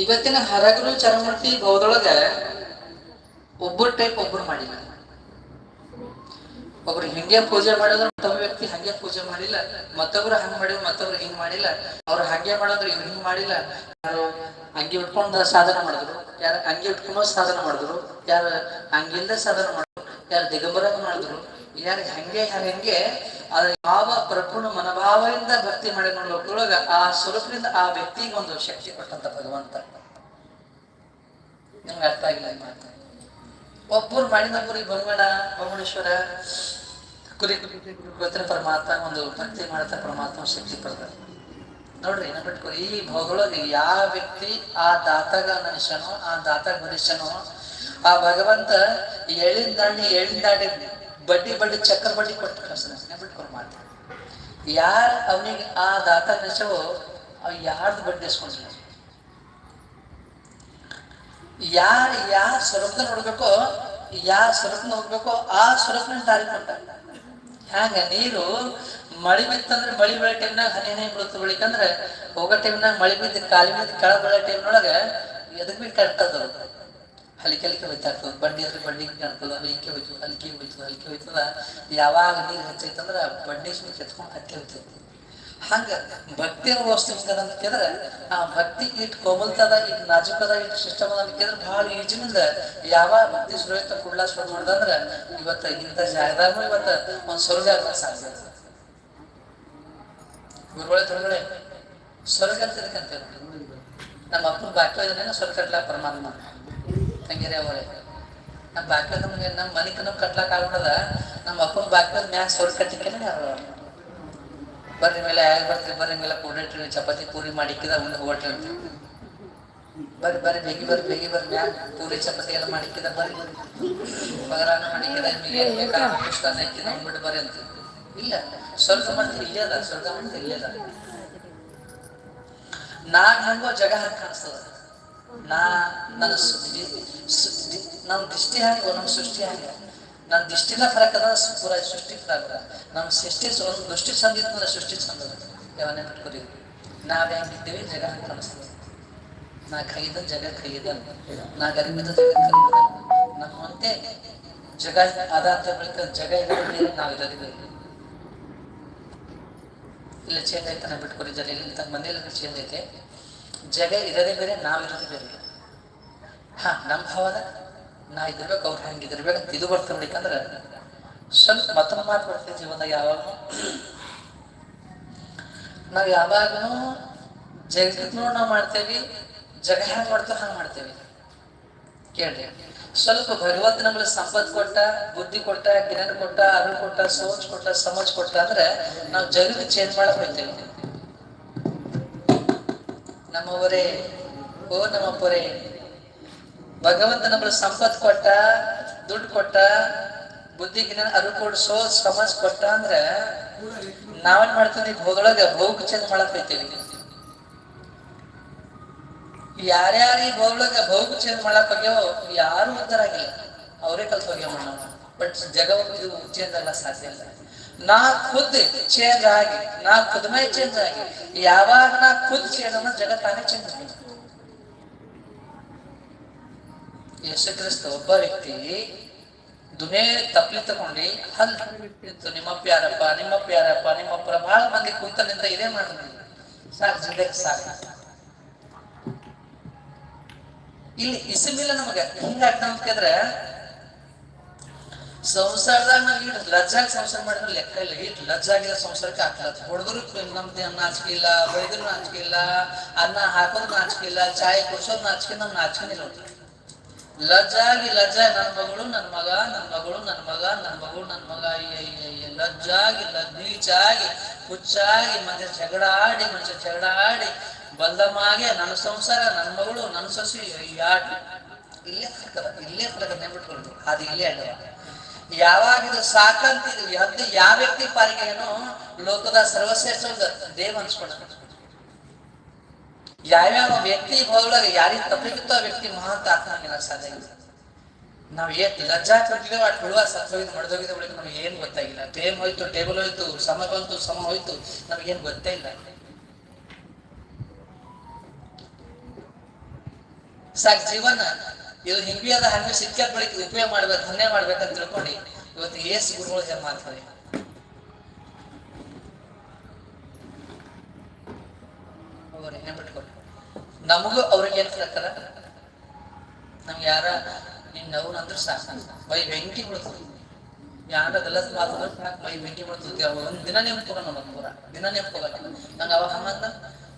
ಇವತ್ತಿನ ಹರಗರು ಚರಮೂರ್ತಿ ಬೌದೊಳಗ ಒಬ್ಬರು ಟೈಪ್ ಒಬ್ರು ಮಾಡಿಲ್ಲ. ಒಬ್ರು ಹಿಂಗೆ ಪೂಜೆ ಮಾಡಿದ್ರು ಮತ್ತೊಬ್ಬ ವ್ಯಕ್ತಿ ಹಂಗೆ ಪೂಜೆ ಮಾಡಿಲ್ಲ. ಮತ್ತೊಬ್ರು ಹಂಗ್ ಮಾಡಿದ್ರು, ಮತ್ತೊಬ್ರು ಹಿಂಗ್ ಮಾಡಿಲ್ಲ. ಅವ್ರು ಹಂಗೆ ಮಾಡಿದ್ರು, ಇವ್ರು ಹಿಂಗ್ ಮಾಡಿಲ್ಲ. ಯಾರು ಅಂಗಿ ಉಟ್ಕೊಂಡ ಸಾಧನ ಮಾಡಿದ್ರು, ಯಾರು ಅಂಗಿ ಉಟ್ಕೊಂಡು ಸಾಧನ ಮಾಡಿದ್ರು, ಯಾರು ಅಂಗಿಲ್ದ ಸಾಧನ ಮಾಡಿದ್ರು, ಯಾರು ದಿಗಂಬರ ಮಾಡಿದ್ರು ಯಾರು ಹಂಗೆ ಯಾರು ಹೆಂಗೆ ಅದ್ರ ಯಾವ ಪ್ರಪೂರ್ಣ ಮನೋಭಾವದಿಂದ ಭಕ್ತಿ ಮಾಡಿ ನೋಡೋದ್ರೊಳಗ ಆ ಸ್ವರೂಪದಿಂದ ಆ ವ್ಯಕ್ತಿಗೆ ಒಂದು ಶಕ್ತಿ ಕೊಟ್ಟಂತ ಭಗವಂತ. ನಿಮ್ಗೆ ಅರ್ಥ ಆಗಿಲ್ಲ ಈ ಮಾತು. ಒಬ್ಬರು ಮಾಡಿದೊಬ್ಬರಿಗೆ ಬಂಗಡ ಬಮಣೇಶ್ವರ ಕುರಿ ಕುರಿ ಗೊತ್ತಿರ ಪರಮಾತ್ಮ, ಒಂದು ಭಕ್ತಿ ಮಾಡತ ಪರಮಾತ್ಮ ಶಕ್ತಿ ಪಡ್ತಾರೆ ನೋಡ್ರಿ ನೆನಪಿಟ್ಕೊರಿ ಈ ಭೋಗೊಳಗೆ ಯಾವ ವ್ಯಕ್ತಿ ಆ ದಾತಗ ಮನುಷ್ಯನೋ, ಆ ದಾತಾಗ ಮನುಷ್ಯನೋ, ಆ ಭಗವಂತ ಎಳಿನ ದಾಂಡಿ ಎಳಿನ ದಾಂಡಿ ಬಡ್ಡಿ ಬಡ್ಡಿ ಚಕ್ರ ಬಡ್ಡಿ ಕೊಟ್ಟು ಕಳ್ಸ್ತಾನೆ ನೆನಪಿಟ್ಕೊರಿ ಮಾತು. ಯಾರು ಅವನಿಗೆ ಆ ದಾತ ಮನುಷ್ಯವೋ ಅವ್ ಯಾರ್ದು ಬಡ್ಡಿ ಇಸ್ಕೊಂಡಿಲ್ಲ ಯಾರು ಯಾವ ಸ್ವರೂಪ ನೋಡ್ಬೇಕೋ ಯಾವ ಸ್ವರೂಪ ನೋಡ್ಬೇಕೋ ಆ ಸ್ವರೂಪನ ದಾರಿ ಕೊಟ್ಟ ಹ್ಯಾಂಗ? ನೀರು ಮಳಿ ಬಿತ್ತಂದ್ರೆ ಮಳಿ ಬೆಳೆ ಟೈಮ್ನಾಗ ಹನಿ ಹನಿ ಬೀಳುತ್ತೆ ಬೆಳಿಕಂದ್ರೆ ಹೋಗೋ ಟೈಮ್ನಾಗ ಮಳಿ ಬಿದ್ದು ಕಾಲಿ ಬಿದ್ದು ಕೆಳ ಬೆಳೆ ಟೈಮ್ನೊಳಗೆ ಎದಕ್ ಬಿ ಕಟ್ತದ ಹಲಿಕೆ ಹಲಿಕೆ ಹೋಯ್ತಾಗ್ತದ ಬಂಡಿ ಅಂದ್ರೆ ಬಂಡಿ ಕಾಣ್ತದ ಹಲಿಕೆ ಹೋಯ್ತು ಹಲಿಕೆ ಹೋಯ್ತು ಹಲಿಕೆ ಹೋಯ್ತದ ಯಾವಾಗ ನೀರು ಹಚ್ಚೈತಂದ್ರ ಬಂಡಿ ಸುಮ್ಮನೆ ಕೆತ್ಕೊಂಡು ಹತ್ತಿ ಹೋಯ್ತೈತಿ ಹಂಗ ಭಕ್ತಿ ವಸ್ತು ಅಂತ ಕೇಳಿದ್ರೆ ಆ ಭಕ್ತಿ ಇಟ್ ಕೋಮಲ್ತದ, ಇಟ್ ನಾಜುಕದ, ಇಟ್ ಸಿಸ್ಟಮ್ ಅದ ಕೇಳಿದ್ರೆ ಬಹಳ ಈಜಿನಿಂದ ಯಾವ ಭಕ್ತಿ ಸುರೈತ ಕುಳ್ಳ ಶುರು ಮಾಡ್ದಂದ್ರ ಇವತ್ತ ಇಂಥ ಜಾಗದಾಗ ಇವತ್ತ ಒಂದ್ ಸ್ವರ್ಗ ಸಾಧ್ಯ ಗುರುಗಳೇ ತೊಳಗಡೆ ಸ್ವರ್ಗ ಅಂತ ನಮ್ಮ ಅಪ್ಪನ ಬಾಕಿ ಇದ್ದಾನೆ ಸ್ವರ್ಗ ಪರಮಾತ್ಮ. ತಂಗಿರಿ ಅವರೇ. ನಮ್ಮ ಬಾಕ್ಯ ನಮ್ಗೆ ನಮ್ಮ ಮನಿಕ ನಮ್ ಕಟ್ಲಾಕ್ ಆಗ್ಬಿಡದ. ನಮ್ಮ ಅಪ್ಪನ ಬಾಕ್ಲದ ಮ್ಯಾಗ ಸ್ವರ್ಗ ಕಟ್ಟಿಕೆನೆ ಯಾರು ಬರ್ರಿ ಮೇಲೆ ಯಾಕೆ ಬರ್ತೀರಿ ಬರ್ರಿ ಮೇಲೆ ಕೂಡಿಟ್ರಿ ಚಪಾತಿ ಪೂರಿ ಮಾಡಿಕ್ಕಿದ ಮುಂದೆ ಹೋಗ್ರಿ ಅಂತ. ಬರ್ರಿ ಬರ್ರಿ ಬೇಗಿ ಬರ್ರಿ ಬೇಗಿ ಬರ್ರಿ ಮ್ಯಾಗ ಪೂರಿ, ಚಪಾತಿ ಎಲ್ಲ ಮಾಡಿಕ್ಕಿದ, ಬರ್ರಿ. ಪಗರಾನ ಮಾಡಿಕ್ಕಿದ, ನಿಮಗೆ ಬೇಕಾದ ಹಾಕಿದ ಬರ್ರಿ ಅಂತ. ಇಲ್ಲ, ಸ್ವರ್ಗ ಮಂತ್ರ ಇಲ್ಲೇ ಅದ, ಸ್ವರ್ಗ ಮಂತ್ರ ಇಲ್ಲೇ ಅದ. ನಾ ಹಂಗೋ ಜಗ ಹಂಗೆ ಕಾಣಿಸ್ತದ. ನಾ, ನನ್ನ ನಮ್ಮ ದೃಷ್ಟಿ ಹಂಗ ನಮ್ಮ ಸೃಷ್ಟಿ ಹಂಗ ನನ್ನ ದೃಷ್ಟಿನ ಫರಕ್ ಅದ ಪೂರ ಸೃಷ್ಟಿ ಫರಕ್ ಅದ. ನಮ್ಮ ಸೃಷ್ಟಿ ಒಂದು ದೃಷ್ಟಿ ಚಂದ ಇತ್ತು ಸೃಷ್ಟಿ ಚಂದ ಅದ. ಯಾವನ್ನೇ ಬಿಟ್ಕೊರಿ ನಾವ್ ಹೆಂಗಿದ್ದೇವೆ, ಜಗ ಹಂಗ ಕಾಣಿಸ್ತದ ನಾ ಕೈದ ಜಗ ಕೈದ ನಾ ಗರಿಬಿದ ಜಗ ಕರಿಬಿದ ನಮ್ಮಂತೆ ಜಗ ಅದ ಅಂತ ಬಳಿಕ ಜಗ ಇರೋದು ನಾವು ಇರೋದಿಲ್ಲ ಇರೋದು ಇಲ್ಲ ಚೇಂಜ್ ಆಯ್ತಾನೆ ಬಿಟ್ಕೊರಿ ಜನ ಇಲ್ಲಿ ಮನೇಲಿ ಚೇಂಜ್ ಐತೆ ಜಗ ಇರೋದೇ ಬೇರೆ ನಾವಿರೋದೇ ಬೇರೆ. ಹಾ ನಮ್ಮ ಭಾವದ ನಾ ಇದಿರ್ಬೇಕು ಅವ್ರು ಹಂಗಿದಿರ್ಬೇಕು ಇದು ಬರ್ತದೆ ಬೇಕಂದ್ರೆ ಸ್ವಲ್ಪ ಮತ್ತೊಂದು ಮಾತು ಬರ್ತೇವೆ ಜೀವನದಾಗ ಯಾವಾಗ? ನಾವು ಯಾವಾಗನು ಜಗತ್ ನೋಡಿ ನಾವು ಮಾಡ್ತೇವಿ, ಜಗ ಹೆಂಗ್ ಮಾಡ್ತೇವೆ ಹಂಗ್ ಮಾಡ್ತೇವಿ. ಕೇಳ್ರಿ. ಸ್ವಲ್ಪ ಭಗವಂತ ನಮ್ಗೆ ಸಂಪತ್ ಕೊಟ್ಟ, ಬುದ್ಧಿ ಕೊಟ್ಟ, ಜ್ಞಾನ ಕೊಟ್ಟ, ಅರಿವು ಕೊಟ್ಟ, ಸೋಚ್ ಕೊಟ್ಟ, ಸಮಜ್ ಕೊಟ್ಟ ಅಂದ್ರೆ ನಾವು ಜಗತ್ ಚೇಂಜ್ ಮಾಡಕ್ ಹೋಗ್ತೇವೆ. ನಮ್ಮವರೇ, ಓ ನಮ್ಮಪ್ಪರೇ ಭಗವಂತ ನಮ್ಮ ಸಂಪತ್ ಕೊಟ್ಟ, ದುಡ್ಡು ಕೊಟ್ಟ ಬುದ್ಧಿ ಜ್ಞಾನ ಅರು ಕೊಡ್ಸೋ ಸಮಸ್ ಕೊಟ್ಟ ಅಂದ್ರೆ ನಾವೇನ್ ಮಾಡ್ತೀವಿ? ಹೋದೊಳಗ ಭೋಗ ಚೇಂಜ್ ಮಾಡಕ್ ಯಾರ್ಯಾರಿ ಯಾರ್ಯಾರು ಭೋಗ್ಳಗ ಭೋಗ ಚೇಂಜ್ ಮಾಡಕ್ ಹೋಗ್ಯಾವ, ಯಾರು ಉದ್ದಾರ ಆಗಿಲ್ಲ ಅವರೇ ಕಲ್ತ್ ಹೋಗ್ಯಾವ ಬಟ್ ಜಗ ಇದು ಅಲ್ಲ, ಸಾಧ್ಯ ಇಲ್ಲ ನಾ ಖುದ್ ಚೇಂಜ್ ಆಗಿ ನಾ ಖುದ್ ಮೇ ಚೇಂಜ್ ಆಗಿ. ಯಾವಾಗ ನಾ ಖುದ್ ಚೇಂಜ್ ಅನ್ನೋ ಜಗತ್ತಾನೆ ಚೇಂಜ್ ಆಗಿ ಯೇಸು ಕ್ರಿಸ್ತ ಒಬ್ಬ ವ್ಯಕ್ತಿ ದುನೇ ತಪ್ಪಲಿ ತಗೊಂಡು ಹಲ್, ಇತ್ತು, ನಿಮ್ಮ ಯಾರಪ್ಪ ನಿಮ್ಮ ಯಾರಪ್ಪ ನಿಮ್ಮಪ್ಪ ಬಹಳ ಮಂದಿ ಕುಂತಲಿಂದ ಇದೇ ಮಾಡಿದ್ರಿ ಸಾಕು, ಜಿಂದಗಿ ಸಾಕು. ಇಲ್ಲಿ ಇಸಮಿಲ್ಲ ನಮಗ ಹಿಂಗಾಗ್ತ ಅಂತಂದ್ರೆ ಸಂಸಾರದಾಗ ನಾವ್ ಇಟ್ ಲಜ್ಜಾಗಿ ಸಂಸಾರ ಮಾಡಿದ್ರೆ ಲೆಕ್ಕ ಇಲ್ಲ. ಇಟ್ಟು ಲಜ್ಜಾಗಿಲ್ಲ ಸಂಸಾರಕ್ಕೆ ಆಗ್ತದ ಹೊಡೆದ್ರು ನಮ್ದು ನಾಚಿಕೆ ಇಲ್ಲ ಬೈದ್ರು ನಾಚಿಕೆ ಇಲ್ಲ, ಅನ್ನ ಹಾಕೋದು ನಾಚಿಕೆ ಚಾಯ್ ಕುಡ್ಸೋದು ನಾಚಿಕೆ ನಮ್ ನಾಚಿಕೆ ಲಜ್ಜಾಗಿ ಲಜ್ಜಾ ನನ್ನ ಮಗಳು ನನ್ನ ಮಗ ನನ್ನ ಮಗಳು ನನ್ನ ಮಗ ನನ್ನ ಮಗಳು ನನ್ನ ಮಗ ಲಜ್ಜಾಗಿ ಲಜ್- ನೀಚಾಗಿ ಹುಚ್ಚಾಗಿ ಮನುಷ್ಯ ಜಗಳ ಆಡಿ ಮನುಷ್ಯ ಜಗಳ ಆಡಿ ಮಾಗೆ ನನ್ನ ಸಂಸಾರ ನನ್ನ ಮಗಳು ನನ್ನ ಸೊಸಿ ಯಾಟ್ ಇಲ್ಲೇ ಇಲ್ಲೇ ಫರಕ ನೆನ್ಬಿಟ್ಕೊಂಡು ಅದು ಇಲ್ಲೇ ಅಲ್ಲ ಯಾವಾಗ ಇದು ಸಾಕಂತಿದ್ವಿ ಅದು ಯಾವ ವ್ಯಕ್ತಿ ಪಾಲಿಗೆ ಏನೋ ಲೋಕದ ಸರ್ವಶ್ರೇಷ್ಠ ದೇವ್ ಅನ್ಸ್ಕೊಂಡ ಯಾವ್ಯಾವ ವ್ಯಕ್ತಿ ಹೋಗ್ಲಾಗ ಯಾರಿಗೆ ತಪ್ಪಲಿಕ್ಕಿತ್ತು ವ್ಯಕ್ತಿ ಮಹಾಂತ ಆಗ್ತಾನಿಲ್ಲ ಸಾಧ್ಯ ನಾವ್ ಏನ್ ಲಜ್ಜಾ ಕೊಟ್ಟಿದ್ದೇವೆ ಅಟ್ ಬಿಡುವ ಸತ್ತೋಗಿದ್ದು ಮಡ್ದೋಗಿದ್ದ ಬಳಿಕ ನಮ್ಗೆ ಏನ್ ಗೊತ್ತಾಗಿಲ್ಲ. ಟೇಮ್ ಹೋಯ್ತು, ಟೇಬಲ್ ಹೋಯ್ತು, ಸಮ ಬಂತು, ಸಮ ಹೋಯ್ತು ನಮ್ಗೇನ್ ಗೊತ್ತೇ ಇಲ್ಲ. ಸಾಕ್ ಜೀವನ. ಇದು ಹಿಂಗೆ ಅದ ಹಣ್ಣು ಸಿಕ್ಕ ಬಳಿಕ ಉಪಯೋಗ ಮಾಡ್ಬೇಕು ಧನ್ಯ ಮಾಡ್ಬೇಕಂತ ತಿಳ್ಕೊಂಡು. ಇವತ್ತು ಏಸ್ ಗುರುಗಳು ಜನ್ಮ ಆಗ್ತದೆ ಅವ್ರು ನೆನ್ಪಿಟ್ಕೊಂಡು ನಮಗೂ ಅವ್ರಿಗೆ ಏನ್ ಹೇಳ್ತಾರ ನಮ್ಗೆ ಯಾರ? ನಿನ್ ನೋವು ಅಂದ್ರೆ ಸಾಕು. ಬೈ ಬೆಂಕಿ ಬಿಡ್ತದೆ ಯಾರ ಗಲತ್ ಮಾತು ಮೈ ಬೆಂಕಿ ಬಿಡ್ತದೆ ಒಂದ್ ದಿನ ನೆನ್ಪೋಗಲ್ಲ ನಮ್ಮ ಪೂರ. ದಿನ ನೆನ್ಪೋಗಲ್ಲ ನಂಗೆ ಅವಾಗ ಹಂಗಂದ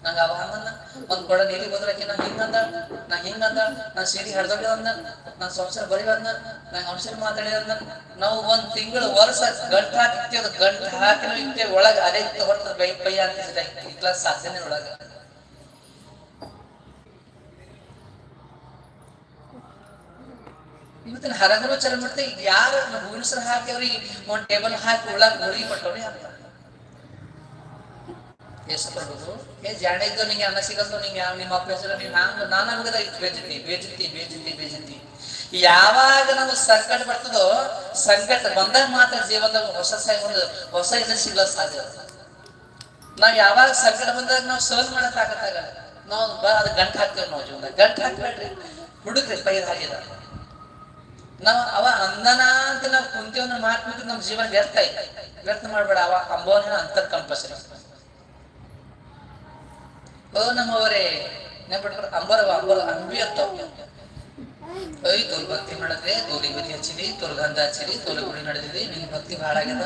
ನಂಗೆ ಅವ ಹಂಗನ್ನ ಒಂದ್ ಕೊಡ ನೀರಿಗೆ ಹೋದ್ರಕ್ಕೆ ನಾ ಹಿಂಗಂದ ನಾ ಹಿಂಗಂದ, ನಾ ಸೀರಿ ಹಡ್ದೋಗಿ ಅಂದ, ನಾ ಸಂಸಾರ ಬರಿ ಅಂದ ನಂಗೆ ಅಂಶ ಮಾತಾಡಿ ಅಂದ. ನಾವು ಒಂದ್ ತಿಂಗಳು ವರ್ಷ ಗಂಟು ಅದು ಗಂಟು ಹಾಕಿನ ಇಟ್ಟೆ ಒಳಗ ಅದೇ ಹೊರತ ಬೈ ಬೈ ಅಂತ ಕ್ಲಾಸ್ ಸಾಧ್ಯನೇ ಒಳಗ. ಇವತ್ತಿನ ಹರಗರು ಚಲ ಮಾಡ್ತೇವೆ ಯಾರು ಹೂವಿನ ಹಾಕಿ ಅವ್ರಿಗೆ ಒಂದ್ ಟೇಬಲ್ ಹಾಕಿ ಉಳ್ಳಾಗ ಗುರಿ ಕೊಟ್ಟವ್ರಿ ಎಷ್ಟು ಕೊಡೋದು ಏ ಜಾಣ ಇದ್ದು ನಿಂಗೆ ಅನ್ನ ಸಿಗಲ್ದು ನಿಂಗೆ ಯಾವ ನಿಮ್ಮ ಅಪ್ಪ ಹೆಸರು ನೀವು ನಾನು ನಾನು ಹಂಗದ ಬೇಜತಿ ಬೇಜತಿ ಬೇಜತಿ ಬೇಜತಿ ಯಾವಾಗ ನಮಗೆ ಸಂಕಟ ಬರ್ತದೋ, ಸಂಕಟ ಬಂದಾಗ ಮಾತ್ರ ಜೀವನದಾಗ ಹೊಸ ಒಂದು ಹೊಸ ಇದು ಸಿಗಲ್ಲ ಸಾಧ್ಯ. ನಾವ್ ಯಾವಾಗ ಸಂಕಟ ಬಂದಾಗ ನಾವು ಸೋಲ್ ಮಾಡಕ್ ಆಗತ್ತಾಗ, ನಾವು ಬಾ, ಅದು ಗಂಟು ಹಾಕ್ತೇವೆ ನಾವು ಜೀವನ ಗಂಟ್ ಹಾಕ್ಬೇಡ್ರಿ. ಹುಡುಗ್ರಿ, ಪೈರ್ ಹಾಕಿದ ನಾವ್ ಅವ ಅಂದನ ಅಂತ ನಾವು ಕುಂತೇವ್ ಮಾತು ನಮ್ ಜೀವನ ವ್ಯರ್ಥ ಐತೆ. ವ್ಯರ್ಥ ಮಾಡ್ಬೇಡ, ಅವ ಅಂಬೋನ ಅಂತ ಕಂಪಲ್ಸರಿ ಓ, ನಮ್ಮವರೇ ನೆನ್ಪಿಟ್ಕೊಂಡು ಅಂಬರವ, ಅಂಬರ, ಅಂಬಿ ಅತ್ತವ ಐ ತೋಲ್ ಭಕ್ತಿ ಮಾಡಿದ್ರೆ ತೋಲಿ ಬದಿ ಹಚ್ಚಿದಿ, ತೋಲ್ ಗಂಧ ಹಚ್ಚಿದಿ, ತೋಲಿ ಗುಡಿ ನಡೆದಿದೆ ನಿನ್ ಭಕ್ತಿ ಭಾಳ ಆಗ್ಯದ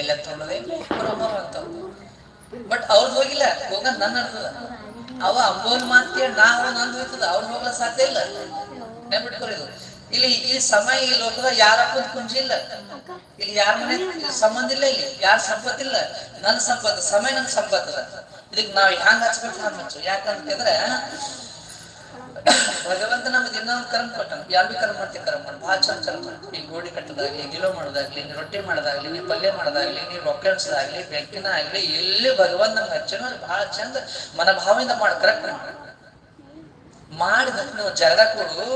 ಎಲ್ಲ ತೊಗೊಂಡದೆ ಬರೋಬ್ಬರ ಅಂತ ಬಟ್ ಅವ್ರದ್ದು ಹೋಗಿಲ್ಲ ಹೋಗ ನನ್ನ ಅರ್ಥದ ಅವ ಅಂಬೋನ್ ಮಾತ್ ಕೇಳಿ ನಾ ಅವ ನಂದು ಹೋಯ್ತದ ಅವ್ರು ಹೋಗ್ಲ ಸಾಧ್ಯ ಇಲ್ಲ. ನೆನ್ಪಿಟ್ಕೊರಿ ಇದು? ಇಲ್ಲಿ ಈ ಸಮಯ ಈ ಲೋಕದ ಯಾರ ಕುಂಜಿ ಇಲ್ಲ ಇಲ್ಲಿ ಯಾರ ಮನೆ ಸಂಬಂಧ ಇಲ್ಲ ಇಲ್ಲಿ, ಯಾರ ಸಂಪತ್ತಿಲ್ಲ. ನನ್ನ ಸಂಪತ್ತು, ಸಮಯ ನನ್ನ ಸಂಪತ್ತದ. ಇದಕ್ಕೆ ನಾವು ಹ್ಯಾಂಗ ಹಚ್ಬೇಕು ಹಂಗ ಹಚ್ಚು. ಯಾಕಂತಂದ್ರೆ ಭಗವಂತ ನಮ್ಗೆ ಇನ್ನೊಂದು ಕರ್ಮ ಕೊಟ್ಟನು. ಯಾರು ಕರ್ಮ ಮಾಡ್ತೀವಿ ಕರ್ಮ ಮಾಡಿ. ಭಾಳ ಚಂದ ಕರ್ಮ ಮಾಡ್ತೀವಿ ನೀ ಗೋಡಿ ಕಟ್ಟೋದಾಗ್ಲಿ ಗಿಲೋ ಮಾಡೋದಾಗ್ಲಿ ನೀವು ರೊಟ್ಟಿ ಮಾಡೋದಾಗ್ಲಿ ನೀವು ಪಲ್ಯ ಮಾಡೋದಾಗ್ಲಿ ನೀವು ರೊಕ್ಕ ಎಣ್ಸೋದಾಗ್ಲಿ ಬೆಂಕಿನ ಆಗ್ಲಿ ಎಲ್ಲಿ ಭಗವಂತ ನಮ್ಗೆ ಹಚ್ಚನೋ ಭಾಳ ಚಂದ ಮನಭಾವದಿಂದ ಮಾಡಿ. ಕರೆಕ್ಟ್ ಮಾಡಿದ ನೀವು ಜಗದ ಕೊಡು.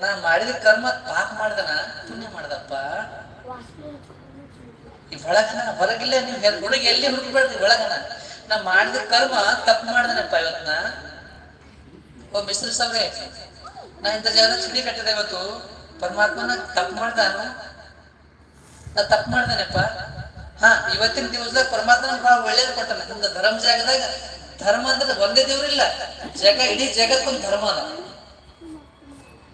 ನಾ ಮಾಡಿದ ಕರ್ಮ ಪಾಪ ಮಾಡ್ದನ ಪುಣ್ಯ ಮಾಡ್ದಪ್ಪ. ಈ ಒಳಗನ ಹೊರಗಿಲ್ಲ ನೀವು ಹುಡುಗಿ ಎಲ್ಲಿ ಹುಡುಕ್ಬೇಡ್ರಿ ಒಳಗನ? ನಾ ಮಾಡಿದ ಕರ್ಮ ತಪ್ಪು ಮಾಡ್ದನಪ್ಪ ಇವತ್ನ ಓ ಮಿಸ್ತ್ರಿ ಸಾಬ್ರೆ ನಾ ಇಂಥ ಜಾಗ ಚಿಡಿ ಕಟ್ಟಿದೆ ಇವತ್ತು. ಪರಮಾತ್ಮನ ತಪ್ಪು ಮಾಡ್ದಾನು. ನಾ ತಪ್ಪು ಮಾಡ್ದಾನಪ್ಪ. ಹಾ, ಇವತ್ತಿನ ದಿವಸದಾಗ ಪರಮಾತ್ಮನ ಬಹಳ ಒಳ್ಳೇದು ಕೊಟ್ಟನ. ಇಂದ ಧರ್ಮ ಜಾಗದಾಗ ಧರ್ಮ ಅಂದ್ರೆ ಒಂದೇ ದೇವ್ರಿಲ್ಲ ಜಗ ಇಡೀ ಜಗತ್ತೊಂದು ಧರ್ಮ ಅದ.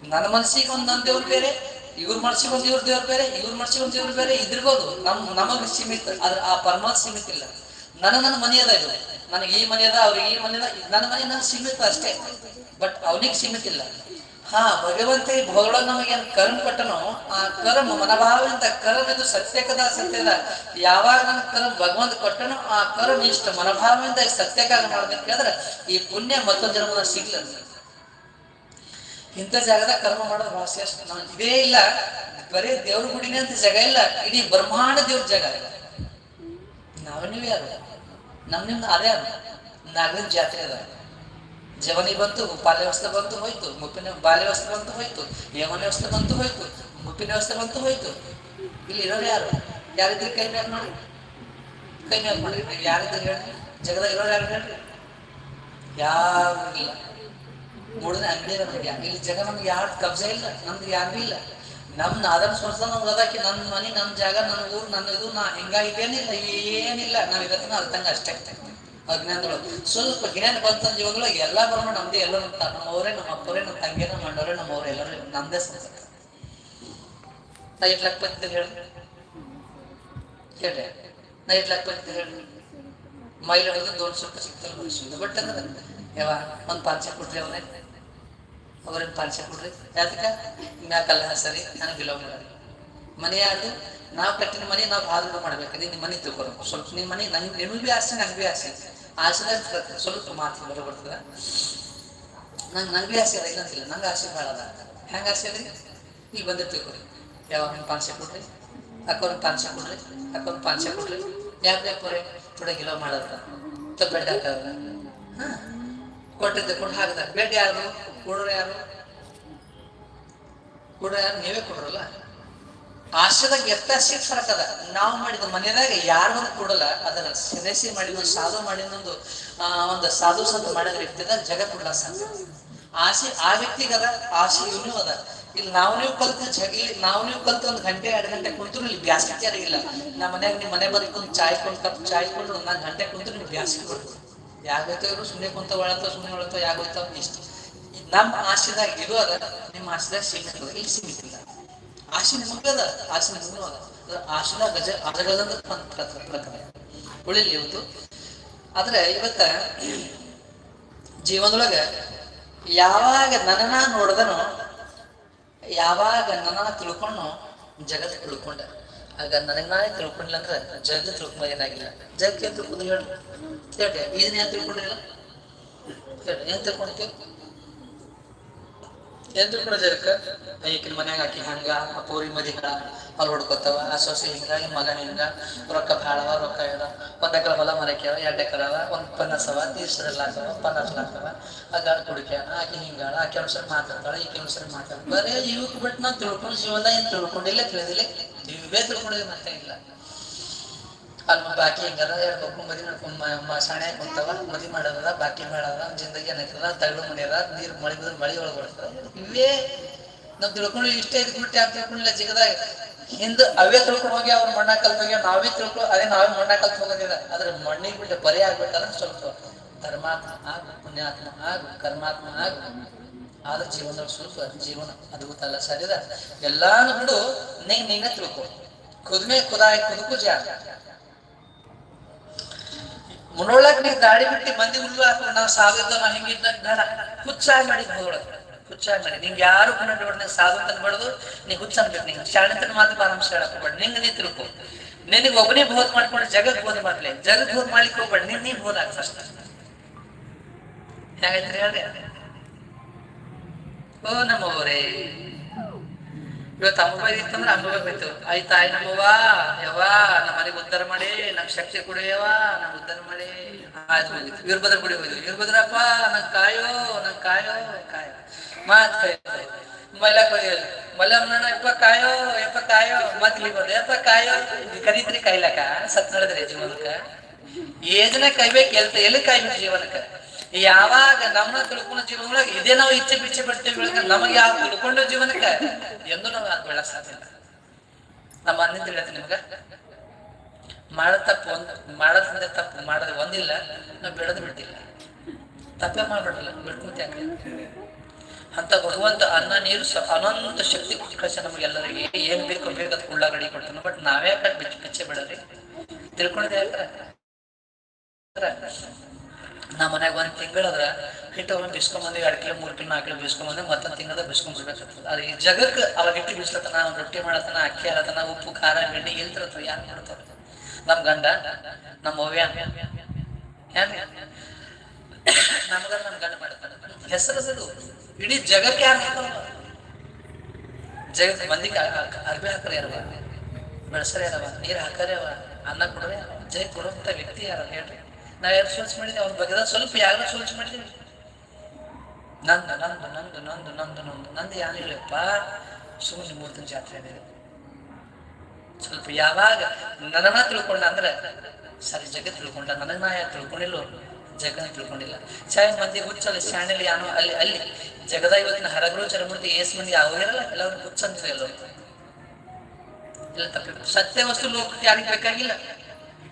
ನನ್ನ ಮನಸ್ಸಿಗೆ ಒಂದ್ ನನ್ನ ದೇವ್ರು ಬೇರೆ, ಇವ್ರ ಮನಸ್ಸಿಗೆ ಒಂದ್ ಇವ್ರ ದೇವ್ರು ಬೇರೆ, ಇವ್ರ ಮನಸ್ಸಿಗೆ ಒಂದ್ ದೇವ್ರ ಬೇರೆ ಇದ್ರಬೋದು ನಮ್, ನಮಗ್ ಸೀಮಿತ. ಆದ್ರೆ ಆ ಪರಮಾತ್ಮ ಸೀಮಿತ ಇಲ್ಲ. ನನ್ನ ನನ್ನ ಮನೆ ಅದ ಇದು. ನನಗೆ ಈ ಮನೆ ಅದ, ಅವ್ರಿಗೆ ಈ ಮನೆ ಅದ. ನನ್ನ ಮನೆ ನನ್ನ ಸೀಮಿತ ಅಷ್ಟೇ. ಬಟ್ ಅವನಿಗೆ ಸೀಮಿತ ಇಲ್ಲ. ಹಾ ಭಗವಂತ ಈ ಭೋಗಳ ನಮಗೆ ಕರ್ಮ ಕೊಟ್ಟನೋ, ಆ ಕರ್ಮ ಮನಭಾವದಿಂದ ಕರ್ಮ ಇದು ಸತ್ಯಕದ ಸತ್ಯದ ಯಾವಾಗ ನನ್ನ ಕರ್ಮ ಭಗವಂತ ಕೊಟ್ಟನೋ, ಆ ಕರ್ಮ ಇಷ್ಟ ಮನಭಾವದಿಂದ ಸತ್ಯಕಾಗ ಮಾಡ್ಬೇಕು ಹೇಳಿದ್ರೆ ಈ ಪುಣ್ಯ ಮತ್ತೊಂದು ಜನ್ಮದ ಸಿಗ್ಲ ಇಂಥ ಜಾಗದ ಕರ್ಮ ಮಾಡೋದು ಅಷ್ಟೇ ನಾವು ಇದೇ ಇಲ್ಲ. ಬರೀ ದೇವ್ರ ಗುಡಿನೇ ಅಂತ ಜಾಗ ಇಲ್ಲ. ಇಡೀ ಬ್ರಹ್ಮಾಂಡ ದೇವ್ರ ಜಾಗ. ಇಲ್ಲ ನಾವು ನೀವು ಯಾರು? ನಮ್ ನಿಮ್ದು ಅದೇ ಅದು ನಾಗರಿಕ ಜಾತ್ರೆ ಅದ. ಜವನಿ ಬಂತು, ಬಾಲ್ಯ ವ್ಯವಸ್ಥೆ ಬಂತು, ಹೋಯ್ತು. ಮುಪ್ಪಿನ ಬಾಲ್ಯ ವ್ಯವಸ್ಥೆ ಬಂತು, ಹೋಯ್ತು. ವ್ಯವಸ್ಥೆ ಬಂತು, ಹೋಯ್ತು. ಮುಪ್ಪಿನ ವ್ಯವಸ್ಥೆ ಬಂತು, ಹೋಯ್ತು. ಇಲ್ಲಿ ಇರೋರು ಯಾರು? ಯಾರಿದ್ರೆ ಕೈ ಮೇಲೆ ಮಾಡಿ? ಕೈ ಮೇಲೆ ಮಾಡಿ. ಯಾರಿದ್ರೆ ಹೇಳಿ? ಜಗದಾಗ ಇರೋರು ಯಾರು ಹೇಳ್ರಿ? ಯಾರು ಇಲ್ಲ. ಮೂಡನೆ ಅಂಗಡಿ ನಮ್ಗೆ ಇಲ್ಲಿ ಜಗ ನಮ್ಗೆ ಯಾರು ಕಬ್ಜೆ ಇಲ್ಲ, ನಮ್ದು ಯಾರು ಇಲ್ಲ. ನಮ್ ಆದರ್ಶ ವರ್ಷ ನಮ್ಗೆ ಅದಕ್ಕೆ ನನ್ನ ಮನೆ ನನ್ನ ಜಾಗ ನನ್ನ ಊರು ನನ್ನ ಇದು, ನಾ ಹಿಂಗಾಗಿದ್ದೇನಿಲ್ಲ, ಏನಿಲ್ಲ. ನಾವು ಇವತ್ತಿನ ಅರ್ಥಂಗ ಅಷ್ಟೇ. ಅಜ್ಞಾನದೊಳಗೆ ಸ್ವಲ್ಪ ಜ್ಞಾನ ಬಂತ ಇವಾಗಲೂ ಎಲ್ಲ ಬರೋಣ ನಮ್ದೇ, ಎಲ್ಲ ನಮ್ಮ ನಮ್ಮವರೇ ನಮ್ಮ ಅಪ್ಪರೇ ನಮ್ಮ ತಂಗಿಯೇ ನಮ್ಮ ಅಣ್ಣವರೇ ನಮ್ಮವ್ರೆ ಎಲ್ಲರೂ ನಮ್ದೇ ಸಂಸಾರ ನಾ ಎಷ್ಟು ಲಕ್ಷ ಬಂದಿದ್ದೆ ಹೇಳಿ ಹೇಳ್ರಿ ನಾ ಬಂದಿದ್ದೆ ಹೇಳಿ. ಮೈಲ್ ಹೊಡೆದು ಸ್ವಲ್ಪ ಸಿಗ್ತಲ್ಲ ಬಟ್ ಅಂದ್ರೆ ಯಾವ ಒಂದು ಪಾಂಚ ಕೊಟ್ರಿ ಅವನೇ ಅವ್ರೇನ್ ಪರಿಚಯ ಕೊಡ್ರಿ. ಯಾತಕ? ಮ್ಯಾಕಲ್ಲ ಸರಿ ನನಗೆ ಬಿಲೋ ಮಾಡಿ ಮನೆ ಅದು, ನಾವು ಕಟ್ಟಿನ ಮನೆ ನಾವು ಭಾಗ ಮಾಡ್ಬೇಕು. ನಿನ್ನ ಮನೆ ತಿಳ್ಕೊರು ಸ್ವಲ್ಪ ನಿಮ್ಮ ಮನೆ ನಂಗೆ ನಿಮಗೆ ಬಿ ಆಸೆ ನಂಗೆ ಬಿ ಆಸೆ ಆಸೆ ಸ್ವಲ್ಪ ಮಾತು ಬರೋ ಬರ್ತದ. ನಂಗೆ ನಂಗೆ ಬಿ ಆಸೆ ಅದ ಇಲ್ಲಂತಿಲ್ಲ ನಂಗೆ ಆಸೆ ಭಾಳ ಅದ. ಹೆಂಗೆ ಆಸೆ ಅದ್ರಿ? ಈಗ ಬಂದು ತಿಳ್ಕೊರಿ ಯಾವಾಗ ನಿಮ್ಮ ಪಾಂಚ ಕೊಡ್ರಿ? ಅಕ್ಕವ್ರಿಗೆ ಪಾಂಚ ಕೊಡ್ರಿ? ಅಕ್ಕವ್ರಿಗೆ ಪಾಂಚ ಕೊಡ್ರಿ? ಯಾಕೆ ಅಕ್ಕೋರೆ? ಥೋಡೆ ಗಿಲೋ ಮಾಡೋದ ಬೆಡ್ ಹಾಕೋದ ಹಾ. ಕೊಟ್ಟಿದ್ದೆ ಕೊಟ್ಟು ಹಾಕಿದ. ಬೆಡ್ ಯಾರು ಕೊಡೋರು ಯಾರು? ಕೊಡ್ರ ಯಾರು? ನೀವೇ ಕೊಡ್ರಲ್ಲ? ಆಶ್ರದಾಗ ವ್ಯತ್ಯಾಸ ಫರಕ್ ಅದ. ನಾವು ಮಾಡಿದ ಮನೆಯಾಗ ಯಾರು ಒಂದು ಕೊಡಲ್ಲ. ಅದನ್ನ ಸೆನೆಸಿ ಮಾಡಿದ ಸಾಧು ಮಾಡಿದೊಂದು ಆ, ಒಂದು ಸಾಧು ಸಂತ ಮಾಡಿದ್ರೆ ಇರ್ತದ ಜಗ ಕೊಡಲ್ಲ ಸಾಧ್ಯ ಆಸೆ ಆ ವ್ಯಕ್ತಿಗದ ಆಸೆ ಇವನು ಅದ. ಇಲ್ಲಿ ನಾವು ನೀವು ಕಲ್ತ ಜಗ ಇಲ್ಲಿ ನಾವು ನೀವು ಕಲ್ತ ಒಂದು ಗಂಟೆ ಎರಡು ಗಂಟೆ ಕುಂತ್ರು ಇಲ್ಲಿ ಬ್ಯಾಸಿಗೆ ಇಲ್ಲ. ನಮ್ಮ ಮನ್ಯಾಗ ನಿಮ್ಮ ಮನೆ ಬಂದು ಕುಂತು ಚಾಯ್ ಕೊಂಡು ಕಪ್ ಚಾಯ್ ಕೊಂಡು ಒಂದು ಗಂಟೆ ಕುಂತ್ರು ನಿಮ್ಗೆ ಬ್ಯಾಸಿಗೆ ಕೊಡ್ತು ಯಾಕೆ ಇವರು ಸುಮ್ಮನೆ ಕುಂತ ಒಳತ ಸುಮ್ಮನೆ ಒಳತ ಯಾಗೋಯ್ತೋ ಇಷ್ಟ. ನಮ್ಮ ಆಸೆದಾಗ ಇದು ನಿಮ್ಮ ಆಸೆದಾಗ ಸೀಮಿತ ಇಲ್ಲಿ ಸೀಮಿತ ಇಲ್ಲ ಆಸೆ ನಿಮಗದ ಆಸೆ ನಿಮಗೂ ಅದ ಆಸೆದಾಗ ಗಜ ಅದಗದ ಪ್ರಕಾರ ಉಳಿಲಿ ಇವತ್ತು. ಆದ್ರೆ ಇವತ್ತ ಜೀವನದೊಳಗ ಯಾವಾಗ ನನ್ನ ನೋಡ್ದನೋ, ಯಾವಾಗ ನನ್ನ ತಿಳ್ಕೊಂಡು ಜಗತ್ ತಿಳ್ಕೊಂಡ ಆಗ ನನಗೆ ನಾನೇ ತಿಳ್ಕೊಂಡಿಲ್ಲ ಅಂದ್ರೆ ಜಗತ್ ತಿಳ್ಕೊಂಡ್ ಏನಾಗಿಲ್ಲ ಜಗಕ್ಕೆ ತಿಳ್ಕೊಂಡು ಹೇಳು. ಹೇಳಿ ಇದನ್ನ ಏನ್ ತಿಳ್ಕೊಂಡಿಲ್ಲ? ಹೇಳಿ ಏನ್ ತಿಳ್ಕೊಂಡಿದ್ದೀವಿ ಏನ್ ಕೂಡ ಜರಕ ಈಕಿನ ಮನ್ಯಾಗ ಆಕಿ ಹಂಗ, ಆ ಪೂರಿ ಮದಿಗಳ ಅಲ್ಲಿ ಹೊಡ್ಕೊತಾವ, ಆ ಸೊಸೆ ಹಿಂಗ, ಈ ಮಗನ ಹಿಂಗ, ರೊಕ್ಕ ಭಾಳವ ರೊಕ್ಕ ಇದ ಒಂದ್ ಎಕರೆ ಹೊಲ ಕೇಳ ಎರಡ್ ಎಕರೆ ಅವ, ಒಂದ್ ಪನ್ನಸವ ಲಾಕವ ಪನ್ನಾಸ್ ಪನ್ನಸ್ ಆ ಗಾಡ್ ಕುಡಿಕ್ಯಾನ, ಆಕಿ ಹಿಂಗಾಳ ಆಕೆ ಅನುಸರಿ ಮಾತಾಡ್ತಾಳ, ಈಕೆ ಅನುಸರಿ ಮಾತಾಡ್ತಾಳ ಬರೇ ಇವಕ್ ಬಿಟ್ಟು ನಾ ತಿಳ್ಕೊಂಡು ಜೀವನ ಏನ್ ತಿಳ್ಕೊಂಡಿಲ್ಲ, ತಿಳಿದಿಲ್ಲ ಇವೇ ತಿಳ್ಕೊಂಡಿಲ್ಲ ಮತ್ತೆ ಇಲ್ಲ. ಅಲ್ಲಿ ಬಾಕಿ ಹಿಂಗದ? ಎರಡು ಮಕ್ಕಳು ಮದಿ ಮಾಡ್ಕೊಂಡು ಸಾಣೆ ಕುಂತವ, ಮದಿ ಮಾಡೋದ ಬಾಕಿ ಮಾಡೋದ, ಜಿಂದಗಿ ಅನ್ನಕದ ತಗಡು ಮನೆಯದ, ನೀರ್ ಮಳೆ ಬಿದ್ರೆ ಮಳೆ ಒಳಗೆ ಬರ್ತದ. ಇವೇ ನಮ್ ತಿಳ್ಕೊಂಡು ಇಷ್ಟೇ ಇದ್ಬಿಟ್ಟು ಯಾಕೆ ತಿಳ್ಕೊಂಡಿಲ್ಲ ಜಿಗದಾಗ. ಹಿಂದ ಅವೇ ತಿಳ್ಕೊಂಡು ಹೋಗಿ ಅವ್ರ ಮಣ್ಣ ಕಲ್ತ್ ಹೋಗಿ ನಾವೇ ತಿಳ್ಕೊ, ಅದೇ ನಾವೇ ಮಣ್ಣ ಕಲ್ತ್ ಹೋಗೋದಿಲ್ಲ. ಅದ್ರ ಮಣ್ಣಿಗೆ ಬಿಟ್ಟು ಬರೀ ಆಗ್ಬಿಟ್ಟಲ್ಲ ಸ್ವಲ್ಪ ಧರ್ಮಾತ್ಮ ಆಗು, ಪುಣ್ಯಾತ್ಮ ಆಗು, ಕರ್ಮಾತ್ಮ ಆಗು. ಆದ ಜೀವನದಲ್ಲಿ ಸ್ವಲ್ಪ ಜೀವನ ಅದ್ಭುತ ಅಲ್ಲ ಸರಿದ? ಎಲ್ಲಾನು ಬಿಡು ನೀನ್ ನಿಂಗ ತಿಳ್ಕೊ. ಕುದ್ಮೆ ಕುದಾಯ ಕುದುಕು ಜಾ ಮುನ್ನೊಳಗ್ ನೀ ದಾಡಿ ಬಿಟ್ಟು ಮಂದಿ ಹುಲ್ಲು ಹಾಕೋ ನಾವು ಸಾವಿರದ ನಾ ಹಿಂಗಿದ್ದ ಬೇಡ. ಹುಚ್ಚಾಗಿ ಮಾಡಿ ಹೋದೊಳಗ ಹುಚ್ಚಾಗಿ ಮಾಡಿ. ನಿಂಗೆ ಯಾರು ಕೂಡ ನೋಡ್ದೆ ಸಾಧು ಅನ್ಬಾರ್ದು ನೀ ಹುಚ್ಚ ಅನ್ಬೇಕು ನಿಂಗೆ. ಶಾಣಿತನ ಮಾತು ಪರಾಮರ್ಶ ಹೇಳಕ್ ನಿಂಗೆ ನೀ ತಿಳ್ಕೊ ನಿನಗೆ ಒಬ್ಬನೇ ಬೋಧ ಮಾಡ್ಕೊಂಡು ಜಗತ್ ಬೋಧ ಮಾಡ್ಲಿ. ಜಗತ್ ಬೋಧ ಮಾಡ್ಲಿಕ್ಕೆ ಹೋಗ್ಬೇಡ. ನಿನ್ ನೀ ಬೋಧ ಆಗ ಫಸ್ಟ್ ಹೇಗಾಯ್ತ್ರಿ ಹೇಳ್ರಿ? ಓ ನಮ್ಮವರೇ ಇವತ್ತು ಅಮ್ಮಬಾಯಿ ಇತ್ತಂದ್ರೆ ಅಮ್ಮಬಾಯಿ ಬೈತು ಆಯ್ ತಾಯಿ ನಮ್ಮವ್ವ. ಯವ್ವ ನಮ್ಮ ಮನೆಗೆ ಉದ್ಧಾರ ಮಾಡಿ ನಮ್ ಶಕ್ತಿ ಕೊಡಿ ಯವ್ವ. ನಮ್ ಉದ್ಧಾರ ಆಯ್ತು ಹೋಗಿತ್ತು ವೀರಭದ್ರ ಗುಡಿ ಹೋಗಿದ್ವಿ ವೀರಭದ್ರಪ್ಪ ನಂಗೆ ಕಾಯೋ ನಂಗೆ ಕಾಯೋ ಕಾಯೋ. ಮಾತ್ ಕಾಯ್ತು ಮೈಲಾಕ್ ಹೋಗಿ ಮಲ್ಲಮ್ಮನ ಯಪ್ಪ ಕಾಯೋ ಯಪ್ಪ ಕಾಯೋ. ಮತ್ ಇಲ್ಲಿ ಬಂದ. ಕಾಯೋ. ಕರೀತ್ರಿ ಕಾಯ್ಲಕ ಸತ್ ನಡೆದ್ರಿ ಜೀವನಕ್ಕ ಏಜನ ಕಾಯ್ಬೇಕು. ಎಲ್ತ ಎಲ್ಲಿ ಕಾಯ್ಬೇಕು ಜೀವನಕ್ಕ? ಯಾವಾಗ ನಮ್ಮ ತಿಳ್ಕೊಂಡ ಜೀವನೊಳಗೆ ಇದೇ ನಾವು ಇಚ್ಛೆ ಬಿಚ್ಚೆ ಬಿಡ್ತೇವೆ ನಮಗೆ ಯಾವ ತಿಳ್ಕೊಂಡ ಜೀವನಕ್ಕೆ? ಎಂದು ನಾವು ಅದು ಸಾಧ್ಯ ನಮ್ಮ ಅನ್ನಿಂದ ಹೇಳ್ತೀನಿ ನಿಮ್ಗ? ಮಾಡ ತಪ್ಪು ಒಂದ್ ಮಾಡೋದ್ರಿಂದ ತಪ್ಪು, ಮಾಡೋದು ಒಂದಿಲ್ಲ, ನಾವು ಬಿಡೋದು ಬಿಡ್ತಿಲ್ಲ. ತಪ್ಪೇ ಮಾಡ್ಬಿಡಲ್ಲ ಬಿಡ್ಕೊಂತ ಅಂತ ಭಗವಂತ ಅನ್ನ, ನೀರು ಅನಂತ ಶಕ್ತಿ ಕಳಿಸ ನಮಗೆಲ್ಲರಿಗೆ ಏನ್ ಬೇಕು ಬೇಕಂತ ಉಳ್ಳಾಗಡಿ ಕೊಡ್ತಾನೆ. ಬಟ್ ನಾವೇ ಕಟ್ ಬಿಚ್ಚಿ, ಬಿಚ್ಚೆ ಬಿಡರಿ ತಿಳ್ಕೊಂಡಿದೆ ನಮ್ಮ ಮನ್ಯಾಗ ಒಂದ್ ತಿಂಗಳದ್ರ ಹಿಟ್ಟು ಒಂದ್ ಬಿಸ್ಕೊಂಬಂದು ಎರಡು ಕಿಲೋ, ಮೂರು ಕಿಲೋ, ನಾಲ್ಕು ಕಿಲೋ ಬಿಸ್ಕೊಂಬಂದು ಮತ್ತೊಂದ್ ತಿಂಗಳದ ಬಿಸ್ಕೊಂಡ್ ಬಿಡ್ಬೇಕಾಗ್ತದೆ ಅದು ಈ ಜಗಕ್ಕೆ ಅವಾಗ ಹಿಟ್ಟು ಬಿಸ್ಲತನ ರೊಟ್ಟಿ ಮಾಡತನ ಅಕ್ಕಿ ಹಾಲತನ ಉಪ್ಪು, ಖಾರ ಎಣ್ಣೆ ಎಲ್ತಿರತ್ತ ಯಾರು ಮಾಡ್ತಾರ ನಮ್ ಗಂಡ ನಮ್ಮ ಅವ್ಯ ನಮ್ಗ ನಮ್ ಗಂಡ ಮಾಡ್ತಾನ. ಹೆಸರು ಇಡೀ ಜಗಕ್ಕೆ ಯಾರು ಮಂದಿಗೆ ಅರ್ಬಿ ಹಾಕ್ರಿ ಯಾರವ ಬೆಳೆಸರೆ ಯಾರವ ನೀರು ಹಾಕರೆ ಅವ ಅನ್ನ ಕೊಡರೆ ಜೈ ಕೊಡುವಂತ ವ್ಯಕ್ತಿ ಯಾರ ಹೇಳ್ರಿ. ನಾ ಯಾರು ಸೋಚ್ ಮಾಡಿದ್ವಿ ಅವ್ನ ಬಗ್ಗೆ ಸ್ವಲ್ಪ ಯಾರು ಸೋಚ್ ಮಾಡಿದ್ವಿ ನಂದು ನಂದು ನಂದು ನಂದು ನಂದು ನಂದು ನಂದು. ಯಾರು ಹೇಳಪ್ಪ ಸುಮ್ಮನೆ ಮೂರ್ತಿನ ಜಾತ್ರೆ ಇದೆ. ಸ್ವಲ್ಪ ಯಾವಾಗ ನನ್ನ ತಿಳ್ಕೊಂಡ ಅಂದ್ರೆ, ಸರಿ, ಜಗ ತಿಳ್ಕೊಂಡ ನನ್ನ ಯಾಕೆ ತಿಳ್ಕೊಂಡಿಲ್ಲ? ಜಗನ ತಿಳ್ಕೊಂಡಿಲ್ಲ. ಚಾಯ್ ಮಂದಿ ಹುಚ್ಚಲ್ಲ ಶಾಣೆಲ್ ಯಾನೋ ಅಲ್ಲಿ ಅಲ್ಲಿ ಜಗದ ಇವತ್ತಿನ ಹರಗರು ಚರಮೂರ್ತಿ ಏಸ್ ಮಂದಿ ಯಾವ ಇರಲ್ಲ ಎಲ್ಲರೂ ಹುಚ್ಚ ಅಂತಾರೆ ಎಲ್ಲರೂ ಇಲ್ಲ ತಪ್ಪ ಸತ್ಯ ವಸ್ತು ಲೋಕಕ್ಕೆ ಯಾರಿಗೆ ಬೇಕಾಗಿಲ್ಲ?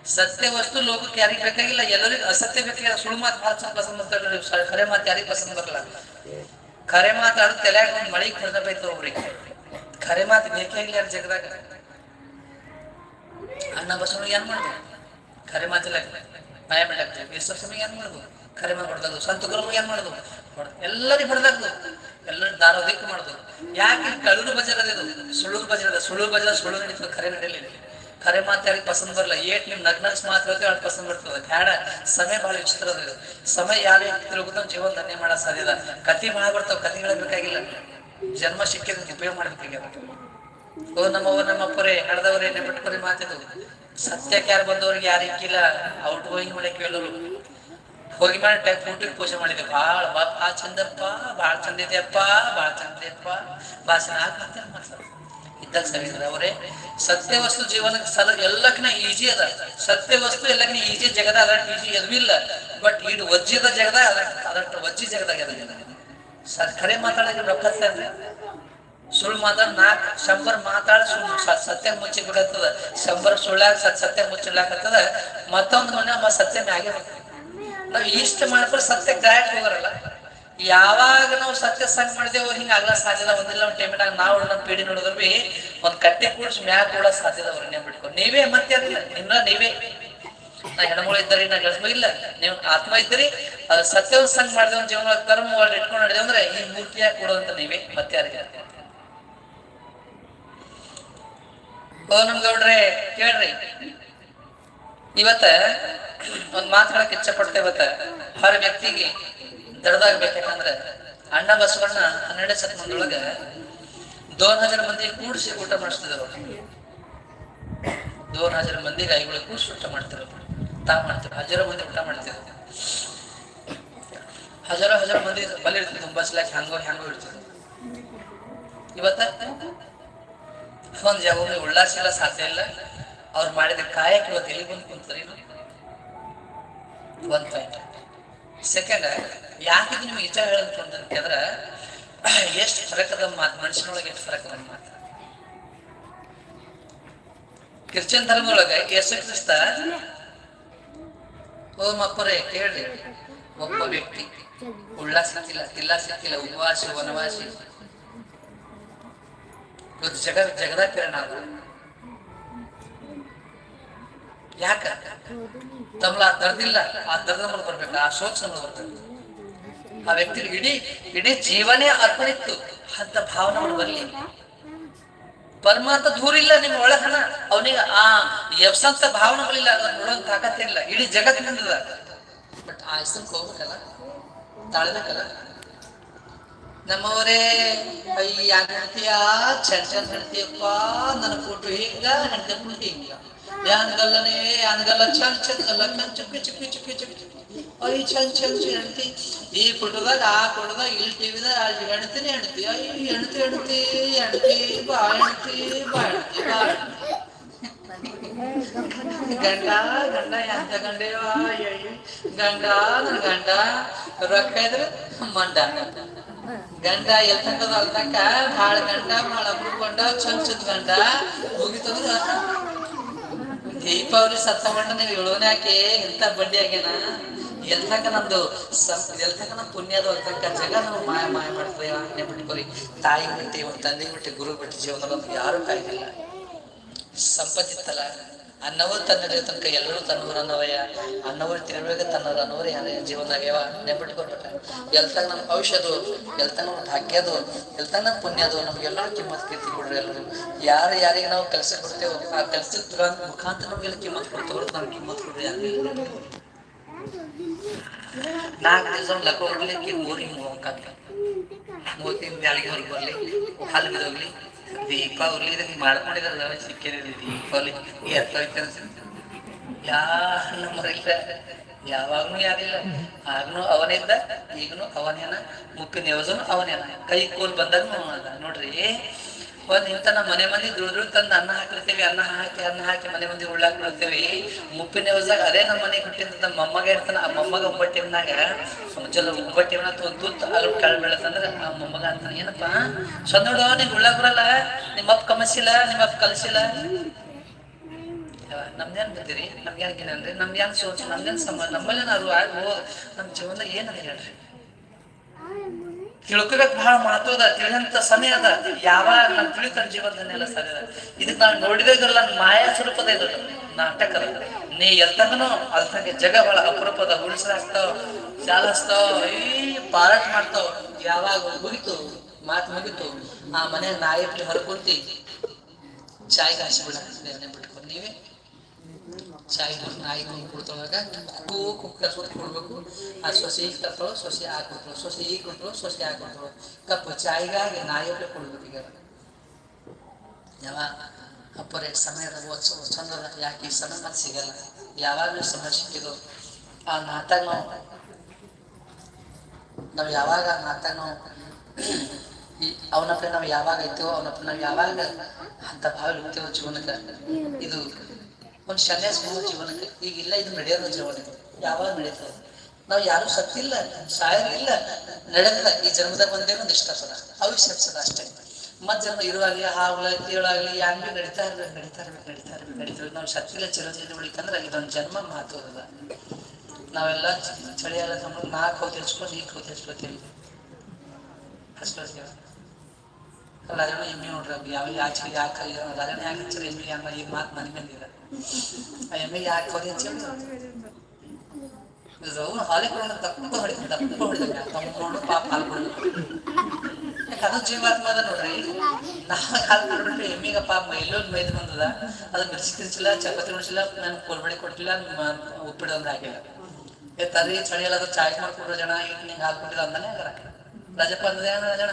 ಸತ್ಯ ವಸ್ತು ಲೋಕಕ್ಕೆ ಯಾರಿಗ್ ಬೇಕಾಗಿಲ್ಲ? ಎಲ್ಲರಿಗೂ ಅಸತ್ಯ ಬೇಕಾಗಿಲ್ಲ. ಸುಳ್ಳು ಮಾತು ಭಾಳ ಚಂದ ಪಸಂದ ಬರ್ತಾರೆ ಖರೆ ಮಾತು ಯಾರಿಗ್ ಪಸಂದ್ ಬರಲ್ಲ. ಖರೆ ಮಾತಾಡೋದು ತಲೆಯಾಗ ಒಂದು ಮಳಿ ಹೊಡೆದ ಬೈತು ಒಬ್ರಿಗೆ ಖರೆ ಮಾತು ಬೇಕಾಗಿಲ್ಲ ಯಾರು ಜಗದಾಗ. ಅಣ್ಣ ಬಸವಣ್ಣ ಏನ್ ಮಾಡ್ದೆ? ಕರೆ ಮಾತಿಲ್ಲ. ಮಾಯ ಬೇಸರ ವಿಶ್ವಾಸಮಿಗೆ ಏನ್ ಮಾಡುದು? ಕರೆ ಮಾಡಿ ಹೊಡೆದದು ಸಂತ ಗುರುಮಿಗೆ ಏನ್ ಮಾಡುದು? ಎಲ್ಲರಿಗೂ ಹೊಡೆದಾಗ್ದು ಎಲ್ಲರೂ ದಾರೋದಿಕ್ ಮಾಡುದು. ಯಾಕೆ ಕಳ್ಳನ ಬಜಾರ ಅದು ಸುಳ್ಳು ಸುಳು ಅದ. ಸುಳ್ಳು ಬಜಾರ ಸುಳ್ಳು ನಡೀತದೆ. ಕರೆ ನಡೀಲಿ. ಕರೆ ಮಾತು ಯಾರಿಗೆ ಪಸಂದ್ ಬರಲ್ಲ. ಏಟ್ ನಿಮ್ ನಗ್ನಸ್ ಮಾತ್ರ ಅವ್ರಿಗೆ ಪಸಂದ್ ಬರ್ತದೆ. ಬ್ಯಾಡ. ಸಮಯ ಬಹಳ ವಿಚಿತ್ರ ಸಮಯ ಯಾರು ತಿರುಗುತ್ತ ಜೀವನ ಧನ್ಯ ಮಾಡೋ ಸಾಧ್ಯ ಕತಿ ಮಾಡ ಬರ್ತಾವ ಕತಿಗಳ ಬೇಕಾಗಿಲ್ಲ. ಜನ್ಮ ಸಿಕ್ಕಿದ ಉಪಯೋಗ ಮಾಡ್ಬೇಕಾಗ್ಯದ ಓ ನಮ್ಮವ್ವ ನಮ್ಮಪ್ಪರೇ ಹಡ್ದವ್ರೆ ನೆಬಿಟ್ಕೊರಿ ಮಾತಿದು. ಸತ್ಯಕ್ಕೆ ಯಾರು ಬಂದವ್ರಿಗೆ ಯಾರು ಇಕ್ಕಿಲ್ಲ. ಔಟ್ ಗೋಯಿಂಗ್ ಮೇಲೆ ಕೇಳೋರು. ಹೋಗಿ ಮಾಡಿ ಟೈಪ್ ಊಟಕ್ಕೆ ಪೂಜೆ ಮಾಡಿದೆ. ಭಾಳ ಭಾಳ ಚಂದಪ್ಪ, ಭಾಳ ಚಂದ ಇದೆಯಪ್ಪ, ಭಾಳ ಚಂದ ಇದೆಯಪ್ಪ. ಭಾಷಣ ಹಾಕಂತ ಮಾಡ್ತಾರೆ? ಇದ್ದಾಗ ಸರಿ ಅವರೇ. ಸತ್ಯ ವಸ್ತು ಜೀವನಕ್ಕೆ ಸಲ ಎಲ್ಲಕ್ಕಿನ ಈಜಿ ಅದ. ಸತ್ಯ ವಸ್ತು ಎಲ್ಲಕ್ಕಿನ ಈಜಿ ಜಗದ ಅದ ಈಜಿ ಎದುವಿಲ್ಲ ಬಟ್ ಇದು ವಜ್ಜಿದ ಜಗದ ಅದ ಅದಷ್ಟು ವಜ್ಜಿ ಜಗದಾಗ ಅದ ಖರೆ ಮಾತಾಡಕ್ಕೆ ರೊಕ್ಕ ಸುಳ್ಳು ಮಾತಾಡ ನಾಲ್ಕು, ಶಂಬರ್ ಮಾತಾಡ ಸುಳ್ಳು ಸತ್ಯ ಮುಚ್ಚಿ ಬಿಡತ್ತದ ಶಂಬರ್ ಸುಳ್ಳಾಗ ಸತ್ ಸತ್ಯ ಮುಚ್ಚಿಡ್ಲಾಕತ್ತದ. ಮತ್ತೊಂದು ಮನೆ ಮ ಸತ್ಯ ಮ್ಯಾಗೆ. ನಾವ್ ಇಷ್ಟ ಮಾಡ್ಕೊಂಡು ಸತ್ಯ ಗಾಯಕ್ ಹೋಗರಲ್ಲ. ಯಾವಾಗ ನಾವು ಸತ್ಯ ಸಂಗ ಮಾಡಿದೇವು ಹಿಂಗ ಆಗ್ಲ ಸಾಧ್ಯದ ಒಂದಿಲ್ಲ, ಒಂದ್ ಟೈಮಿನಾಗ ನಾವು ನಮ್ಮ ಪೀಡಿ ನೋಡಿದ್ರು ಬಿ ಒಂದ್ ಕಟ್ಟೆ ಕೂಡ್ಸಿ ಮ್ಯಾಗ ಕೂಡ ಸಾಧ್ಯದ ಅವ್ರನ್ನ ಬಿಟ್ಕೊಂಡು ನೀವೇ ಮತ್ತೆ ಅದಿಲ್ಲ ನಿಮ್ನ ನೀವೇ. ನಾ ಹೆಣ್ಮಗಳು ಇದ್ದರಿ, ನಾ ಗಂಡ್ಸ್ಮಗ ಇಲ್ಲ. ನೀವು ಆತ್ಮ ಇದ್ದೀರಿ. ಅದು ಸತ್ಯವಂತ ಸಂಗ ಮಾಡಿದ ಜೀವನ ಕರ್ಮ ಇಟ್ಕೊಂಡು ನಡೆದ ಅಂದ್ರೆ ಈ ಮೂರ್ತಿಯಾಗಿ ಕೊಡೋದಂತ ನೀವೇ, ಮತ್ತೆ ಯಾರಿಗೆ ಓ ನಮ್ ಗೌಡ್ರೆ ಕೇಳ್ರಿ. ಇವತ್ತ ಒಂದ್ ಮಾತಾಡಕ್ ಇಚ್ಛೆ ಪಡ್ತೇವೆ ಹರ ವ್ಯಕ್ತಿಗೆ ದಡದಾಗ್ಬೇಕಂದ್ರ ಅಣ್ಣ ಬಸವಣ್ಣ ಹನ್ನೆರಡು ಶತಮಾನದೊಳಗ ದೋನ್ ಹಜಾರ್ ಮಂದಿ ಕೂಡಿಸಿ ಊಟ ಮಾಡಿಸ್ತಿದ್ರು ದೋನ್ ಹಜಾರ್ ಮಂದಿ ಐಗಳು ಕೂಡಿಸಿ ಊಟ ಮಾಡ್ತಿದ್ರು ತಾ ಮಾಡ್ತಿರೋ ಹಜಾರ ಮಂದಿ ಊಟ ಮಾಡ್ತಿದ್ರು. ಹಜಾರ ಹಜಾರ ಮಂದಿ ಬಲಿ ಇರ್ತಿದ್ರು. ಬಸ್ಲಾಕ್ ಹ್ಯಾಂಗೋ ಹ್ಯಾಂಗೋ ಇರ್ತಿದ್ರು. ಇವತ್ತ ಒಂದ್ ಜಾಗ ಉಲ್ಲಾಸಿಲ್ಲ ಸಾಧ್ಯ ಇಲ್ಲ. ಅವ್ರು ಮಾಡಿದ ಕಾಯಕ ಇವತ್ತು ಎಲ್ಲಿ ಬಂದು ಕುಂತಾರೆ ಒಂದ್ ಪಾಯಿಂಟ್ ಸೆಕೆಂಡ್ ಯಾಕೆ ನಿಮ್ಗೆ ಇಷ್ಟ ಹೇಳಂತಂದ್ರ ಎಷ್ಟ್ ಫರಕ್ ಅದ ಮಾತು, ಮನುಷ್ಯನೊಳಗೆ ಎಷ್ಟು ಅದ ಮಾತು? ಕ್ರಿಶ್ಚಿಯನ್ ಧರ್ಮದೊಳಗ ಯೇಸು ಕ್ರಿಸ್ತ ಓ ಮಕ್ಕರೇ ಕೇಳಿ ಒಬ್ಬ ವ್ಯಕ್ತಿ ಉಲ್ಲಾಸಿಲ್ಲ ತಿಲ್ಲಾಸಿಲ್ಲ ಉಪವಾಸಿ, ವನವಾಸಿ. ಇವತ್ತು ಜಗ ಜಗದ ಕಿರಣ ಅದು ಯಾಕ? ತಮ್ಮಲ ದರ್ದಿಲ್ಲ, ಆ ದರ್ದ ನಮ್ಗೆ ಬರ್ಬೇಕು, ಆ ಶೋಚ ಬರ್ಬೇಕು. ಆ ವ್ಯಕ್ತಿ ಇಡೀ ಇಡೀ ಜೀವನೇ ಅರ್ಪಣಿತ್ತು ಅಂತ ಭಾವನೆ ಬರಲಿ. ಪರಮಾತ್ಮ ದೂರ ಇಲ್ಲ ನಿಮ್ಗೆ ಒಳ ಹಣ ಅವನಿಗೆ ಆ ಎಬ್ಸಂತ ಭಾವನೆಗಳಿಲ್ಲ ನೋಡೋಂತ ತಾಕತ್ತಿಲ್ಲ ಇಡೀ ಜಗತ್ತಿನಿಂದ ಬಟ್ ಆ ಹೆಸರು ಹೋಗ್ಬೇಕಲ್ಲ ತಾಳ್ಬೇಕಲ್ಲ? ನಮ್ಮವರೇ ಅಯ್ಯ ಹೆಂಡತಿಯ ಚಂದ ಚಂದ ಹೆಂಡತಿಯಪ್ಪ ನನ್ನ ಫೋಟೋ ಹಿಂಗ ಹೆಂಡತಿ ಫೋಟೋ ಹಿಂಗ ಯಾನ್ಗಲ್ಲನೆ ಯಾನ್ಗಲ್ಲ ಚಂದ ಚಂದಲ್ಲ ಕಣ್ ಚುಕ್ಕಿ ಚುಕ್ಕಿ ಚುಕ್ಕಿ ಚುಕ್ಕಿ ಅಯ್ಯ ಚಂದ ಚಂದ ಹೆಂಡತಿ ಈ ಫೋಟೋದಾಗ ಆ ಫೋಟೋದಾಗ ಇಲ್ಲಿ ಟಿವಿದಾಗ ಆ ಹೆಂಡತಿನೇ ಹೆಂಡತಿ ಅಯ್ಯ ಹೆಂಡತಿ ಹೆಂಡತಿ ಹೆಂಡತಿ ಬಾ ಹೆಂಡತಿ ಬಾ ಹೆಂಡತಿ ಬಾ ಗಂಡ ಗಂಡ ಎಂತ ಗಂಡೇವ ಗಂಡ ನನ್ ಗಂಡ ರೊಕ್ಕ ಇದ್ರೆ ಮಂಡ ಗಂಡ ಎಲ್ತಕ್ಕದ ಅಲ್ತಕ್ಕ ಭಾಳ ಗಂಡ, ಭಾಳ ಅಪ್ರಕೊಂಡ ಚಂದ ಚಂದ ಗಂಡ ಮುಗಿತಂದ್ರ ದೀಪಾವಳಿ ಸತ್ತಗೊಂಡ ನೀವು ಹೇಳೋನೆ ಯಾಕೆ? ಎಂತ ಬಡ್ಡಿ ಆಗ್ಯಾನ? ಎಲ್ತಕ್ಕ ನಮ್ದು ಸಂ- ಎಲ್ತಕ್ಕ ನಮ್ ಪುಣ್ಯದ ಅಲ್ತಕ್ಕ ಜಗ ನಾವು ಮಾಯ ಮಾಯ ಮಾಡ್ತೀವಿ. ಆಜ್ಞೆ ಬಿಟ್ಕೊರಿ? ತಾಯಿ ಬಿಟ್ಟು, ಒಂದು ತಂದೆ ಬಿಟ್ಟು, ಗುರು ಬಿಟ್ಟು, ಜೀವನದಲ್ಲಿ ಯಾರು ಕಾಯ್ದಿಲ್ಲ. ಸಂಪತ್ತಿತ್ತಲ್ಲ. ಅನ್ನವರು ತನ್ನ ತನಕ ಎಲ್ಲರೂ ತನ್ನವರು ಅನ್ನವಯ್ಯ ಅನ್ನವರು ತಿರುವಾಗ ತನ್ನವರು ಅನ್ನೋರು ಯಾರ ಜೀವನದಾಗ ಯಾವ ನೆಬಿಟ್ಕೊಟ್ಟ ಎಲ್ತಾಗ ನಮ್ಮ ಔಷಧ ಎಲ್ತಾಗ ನಮ್ಮ ಭಾಗ್ಯದು ಎಲ್ತಾಗ ನಮ್ಮ ಪುಣ್ಯದು ನಮ್ಗೆಲ್ಲರೂ ಕಿಮ್ಮತ್ ಕೀರ್ತಿ ಕೊಡ್ರಿ ಎಲ್ಲರೂ. ಯಾರು ಯಾರಿಗೆ ನಾವು ಕೆಲಸ ಕೊಡ್ತೇವೆ, ಆ ಕೆಲಸದ ಮುಖಾಂತರ ನಮ್ಗೆಲ್ಲ ಕಿಮ್ಮತ್ ಕೊಡ್ತೇವೆ ನಾವು ಕಿಮ್ಮತ್ ಕೊಡ್ರಿ ಯಾರು ನಾಲ್ಕು ದಿವಸ ಲಕ್ಕ ಹೊಡ್ಲಿಕ್ಕೆ ಮೂರಿ ಹೋಗಕ್ಕಾಗಲ್ಲ ಮೂವತ್ತಿನ ಹೊರಗೆ ಬರ್ಲಿ ಹಾಲು ಬಿದೋಗ್ಲಿ ದೀಪಾವಳಿ ಇದಕ್ಕೆ ಮಾಡ್ಕೊಂಡಿರಲ್ಲ ಸಿಕ್ಕಿರಲಿ ದೀಪಾವಳಿ ಎತ್ತೋಯ್ತಾರ ಯಾರ ನಮ್ಮರಿಲ್ಲ ಯಾವಾಗ್ನು ಯಾರಿಲ್ಲ. ಆಗ್ನು ಅವನಿದ್ದ ಈಗನು ಅವನೇನ. ಮುಪ್ಪಿನ ಯವಸನು ಅವನೇನ. ಕೈ ಕೋಲ್ ಬಂದಾಗ ನೋಡ್ರಿ. ಒಂದ್ ಇಂತ ನಮ್ಮ ಮನೆ ಮಂದಿ ದುಡ್ದು ತಂದು ಅನ್ನ ಹಾಕಿರ್ತೀವಿ, ಅನ್ನ ಹಾಕಿ ಅನ್ನ ಹಾಕಿ ಮನೆ ಮಂದಿ ಉಳ್ಳಾಕ್ ಬಿಡ್ತೇವಿ. ಮುಪ್ಪಿನ ದಿವಸದಾಗ ಅದೇ ನಮ್ಮ ಮನೆ ಹುಟ್ಟಿದ ನಮ್ಮ ಮೊಮ್ಮಗ ಇರ್ತಾನ, ಆ ಮೊಮ್ಮಗ ಒಬ್ಬಟ್ಟಿನಾಗ ಮುಂಚೆಲ್ಲ ಒಬ್ಬಟ್ಟಿನ ಒಂದು ಅಲ್ಲಿ ಕಾಳು ಬೀಳತ್ತಂದ್ರ ಆ ಮೊಮ್ಮಗ ಅಂತ ಏನಪ್ಪಾ? ಸೊಂದ ನಿಮ್ ಉಳ್ಳಾಕ್ ಬರಲ್ಲ ನಿಮ್ಮಪ್ಪ ಕಮಸಿಲ್ಲ ನಿಮ್ಮಪ್ಪ ಕಲಸಿಲ್ಲ. ನಮ್ದೇನ್ ಬಂದಿರಿ ನಮ್ಗೇನ್ ಏನಂದ್ರೆ ನಮ್ಗೇನ್ ಸೋಚ ನಮ್ದೇನ್ ಸಮ ನಮ್ಮಲ್ಲಿ ನಾವು ಆಗೋ ನಮ್ ಜೀವನದಾಗ ಏನದ ಹೇಳ್ರಿ? ತಿಳ್ಕೊಬೇಕು ಬಹಳ ಮಹತ್ವ ಅದ, ತಿಳಿದಂತ ಸಮಯ ಅದ. ಯಾವಾಗ ನಾನ್ ತಿಳಿತಾನ ಜೀವನದನ್ನೆಲ್ಲ ಸರಿ ಅದ. ಇದಕ್ ನಾವು ನೋಡಿದಾಗಲ್ಲ ಮಾಯಾ ಸ್ವರೂಪದ ಇದು ನಾಟಕ ಅದ. ನೀ ಎಲ್ತಂಗನು ಅಲ್ತಂಗೆ ಜಗ ಬಹಳ ಅಪರೂಪದ ಉಳಿಸಾಕ್ತಾವ ಚಾಲಿಸ್ತಾವ ಈ ಪಾರಾಟ ಮಾಡ್ತಾವ. ಯಾವಾಗ ಮುಗಿತು, ಮಾತು ಮುಗಿತು, ಆ ಮನೆ ನಾಯಿಟ್ಟು ಹೊರಕುಂತಿ ಚಾಯ್ ಕಾಸಿ ಬಿಡ ನೀವೇ. ಚಾಯ್ ನಾಯಿ ಕುಡ್ತೊಳಗ ಕುಕ್ಕು ಕುಕ್ಕ ಸೊತ್ತು ಕೊಡ್ಬೇಕು ಆ ಸೊಸೆ ಈಗ ತರ್ತಾಳು ಸೊಸೆ ಆ ಕೊಡ್ತಾಳು ಸೊಸೆ ಈಗ ಕೊಡ್ತಾಳು ಸೊಸೆ ಆ ಕೊಡ್ತಾಳು ಕಪ್ಪು ಚಾಯ್ಗಾಗಿ ನಾಯಿ ಒಬ್ಬಳೆ ಕೊಡ್ಬೇಕು ಈಗ ಯಾವ ಅಪ್ಪರೇ ಸಮಯದ ಒತ್ಸವ ಚಂದದ ಯಾಕೆ ಈ ಸಮಯ ಮತ್ತೆ ಸಿಗಲ್ಲ ಯಾವಾಗಲೂ ಸಮಯ ಸಿಕ್ಕಿದ್ದು ಆ ನಾತಾಗ ನಾವು ನಾವು ಯಾವಾಗ ಆ ನಾತಾಗ ನಾವು ಈ ಅವನಪ್ಪ ನಾವು ಯಾವಾಗ ಐತೇವೋ ಅವನಪ್ಪ ನಾವು ಯಾವಾಗ ಅಂತ ಭಾವ ಹೋಗ್ತೇವೋ ಜೀವನಕ್ಕೆ ಇದು ಒಂದು ಸನ್ಯಾಸ ಹೋಗೋ ಜೀವನಕ್ಕೆ ಈಗ ಇಲ್ಲ ಇದು ನಡೆಯೋದು ಜೀವನಕ್ಕೆ ಯಾವಾಗ ನಡೀತದೆ? ನಾವು ಯಾರು ಸತ್ತಿಲ್ಲ ಇಲ್ಲ ನಡೆದಿಲ್ಲ. ಈ ಜನ್ಮದಾಗ ಒಂದೇ ಒಂದು ಇಷ್ಟ ಸದ ಭವಿಷ್ಯ ಸದ ಅಷ್ಟೇ. ಮತ್ ಜನ್ಮ ಇರುವಾಗಲಿ ಹಾವುಗಳ ಕೀಳಾಗ್ಲಿ ಯಾಂಗ್ ನಡೀತಾ ಇರ್ಬೇಕು ನಡೀತಾ ಇರ್ಬೇಕು ನಡೀತಾ ಇರ್ಬೇಕು ನಡೀತಾ ಇರ್ಬೇಕು. ನಾವು ಸತ್ತಿಲ್ಲ ಚಿರಜೀವಿ ಉಳಿತಂದ್ರೆ ಇದೊಂದು ಜನ್ಮ ಮಾತು ಅದ ನಾವೆಲ್ಲ ಚಳಿಯಾಗ ನಾಲ್ಕು ಹೋಗಿ ಹಚ್ಕೊಂಡು ಈಗ ಹೋಗಿ ಹಚ್ಕೊತೀವಿ ಹಚ್ಕೊತೀವಿ ರಾಜಣ್ಣ ಎಮ್ಮೆ ನೋಡ್ರಿ ಅವ್ ಯಾವ ಯಾಕೆ ಯಾಕೆ ರಾಜಣ್ಣ ಯಾಕೆ ಹಚ್ಚಿರ ಎಮ್ಮೆ ಅನ್ನ ಈಗ ಮಾತು ಮನೆ ಬಂದಿರ ಆ ಎಮ್ಮೆ ಯಾಕೆ ಹೋಗಿ ಹಚ್ಚಿ ಅವ್ನು ಹಾಲಿ ಕೊಡೋಣ ತಪ್ಪ ಹೊಡಿ ತಪ್ಪ ಹೊಡಿತಾನೆ ತಮ್ಮ ಪಾಪ ಹಾಲು ಕೊಡೋದು. ಯಾಕೆ ಅದು ಜೀವಾತ್ಮ ಅದ ನೋಡ್ರಿ? ನಾವು ಹಾಲು ಕೊಡ್ಬಿಟ್ರೆ ಎಮ್ಮಿಗ ಪಾಪ ಎಲ್ಲೊಂದು ಮೈದು ಬಂದದ. ಅದು ಮಿರ್ಚಿ ತಿರ್ಚಿಲ್ಲ ಚಪಾತಿ ಉಣಿಸಿಲ್ಲ ನನ್ ಕೊಡ್ಬೇಡಿ ಕೊಟ್ಟಿಲ್ಲ ಉಪ್ಪಿಟ್ಟು ಅಂದ್ರೆ ಹಾಕಿಲ್ಲ. ತರಿ ಚಳಿ ಎಲ್ಲ ಚಾಯ್ ಮಾಡ್ಕೊಡ್ರ ಜನ ಈಗ ನಿಂಗೆ ಹಾಲು ಕೊಟ್ಟಿಲ್ಲ ಅಂದಾನೆ ಅದ್ರ ರಜಪ್ಪ ಅಣ್ಣ ಜನ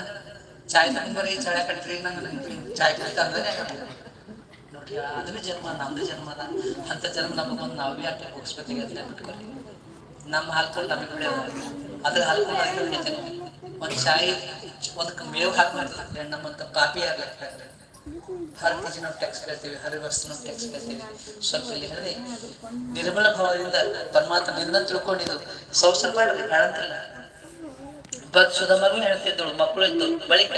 ಚಾಯ್ ತಂದ್ ಬರೀ ಚಳಿ ಕಟ್ರಿ ನನಗೆ ಚಾಯ್ ತಂದ್ರೆ ನೋಡಿ ಅದನ್ನ ಜನ್ಮ ನಮ್ದು ಜನ್ಮದ ಅಂತ ಜನ್ಮ ನಮಗೊಂದು ನಾವು ಭೀ ಹಾಕಿ ಹೋಗಿಸ್ಕೊತೀವಿ ಅದನ್ನ ಬಿಟ್ಕೊಳ್ಳಿ ನಮ್ಮ ಹಾಲ್ಕೊಂಡು ನಮಗೆ ಬೆಳೆಯೋದು ಅದ್ರ ಹಾಲ್ಕೊಂಡು ಹಾಕೊಂಡು ಜನ ಒಂದು ಚಾಯ್ ಒಂದಕ್ಕೆ ಮೇವು ಹಾಕಿ ಮಾಡ್ತಾರೆ ನಮ್ಮಂತ ಪಾಪಿ ಆಗ್ಲಾಕ್ತಾರೆ ಹರ್ ಕೆಜಿ ನಾವು ಟ್ಯಾಕ್ಸ್ ಕೇಳ್ತೀವಿ, ಹರ್ ವರ್ಷ ನಾವು ಟ್ಯಾಕ್ಸ್ ಕೇಳ್ತೀವಿ. ಸ್ವಲ್ಪ ಇಲ್ಲಿ ಹೇಳಿದ್ರೆ ನಿರ್ಮಲ ಭಾವದಿಂದ ಪರಮಾತ್ಮನಿಂದ ತಿಳ್ಕೊಂಡಿದ್ದು. ಸಂಸಾರ ಮಾಡ್ರಿ ಕಾಣಂತಿಲ್ಲ ಬಟ್ ಸುಧಮಗೂ ಹೇಳ್ತಿದ್ದಳು ಮಕ್ಕಳು ಇದ್ದು ಬಳಿಕ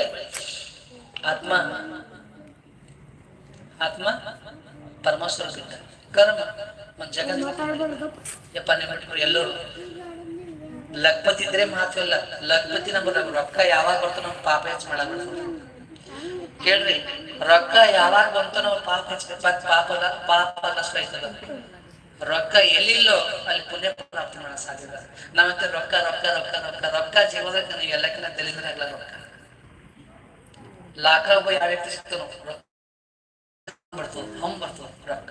ಆತ್ಮ ಆತ್ಮ ಪರಮೇಶ್ವರ ಸಿದ್ಧ ಕರ್ಮ ಒಂದ್ ಜಗತ್ ಯಪ್ಪ ನಿಮ್ಮ ಎಲ್ಲರೂ. ಲಕ್ಪತಿ ಇದ್ರೆ ಮಾತು ಇಲ್ಲ ಲಕ್ಪತಿ ನಮ್ಮ ರೊಕ್ಕ ಯಾವಾಗ ಬರ್ತು ನಾವು ಪಾಪ ಹೆಚ್ಚು ಮಾಡಲ್ಲ ಕೇಳ್ರಿ ರೊಕ್ಕ ಯಾವಾಗ ಬಂತು ನಾವು ಪಾಪ ಹೆಚ್ಚು ಪಾಪ ಪಾಪ ನಷ್ಟ ಆಯ್ತದ. ರೊಕ್ಕ ಎಲ್ಲಿಲ್ಲೋ ಅಲ್ಲಿ ಪುಣ್ಯ ಪ್ರಾಪ್ತಿ ಮಾಡೋ ಸಾಧ್ಯದ ನಾವಂತ ರೊಕ್ಕ ರೊಕ್ಕ ರೊಕ್ಕ ರೊಕ್ಕ ರೊಕ್ಕ ಜೀವದಾಗ ನೀವು ಎಲ್ಲಕ್ಕಿಂತ ಆಗ್ಲ ರೊಕ್ಕ. ಲಾಖ ರೂಪಾಯಿ ಯಾವ ವ್ಯಕ್ತಿ ಸಿಗ್ತಾನೋ ಬರ್ತದ, ಹಮ್ ಬರ್ತದ, ರೊಕ್ಕ.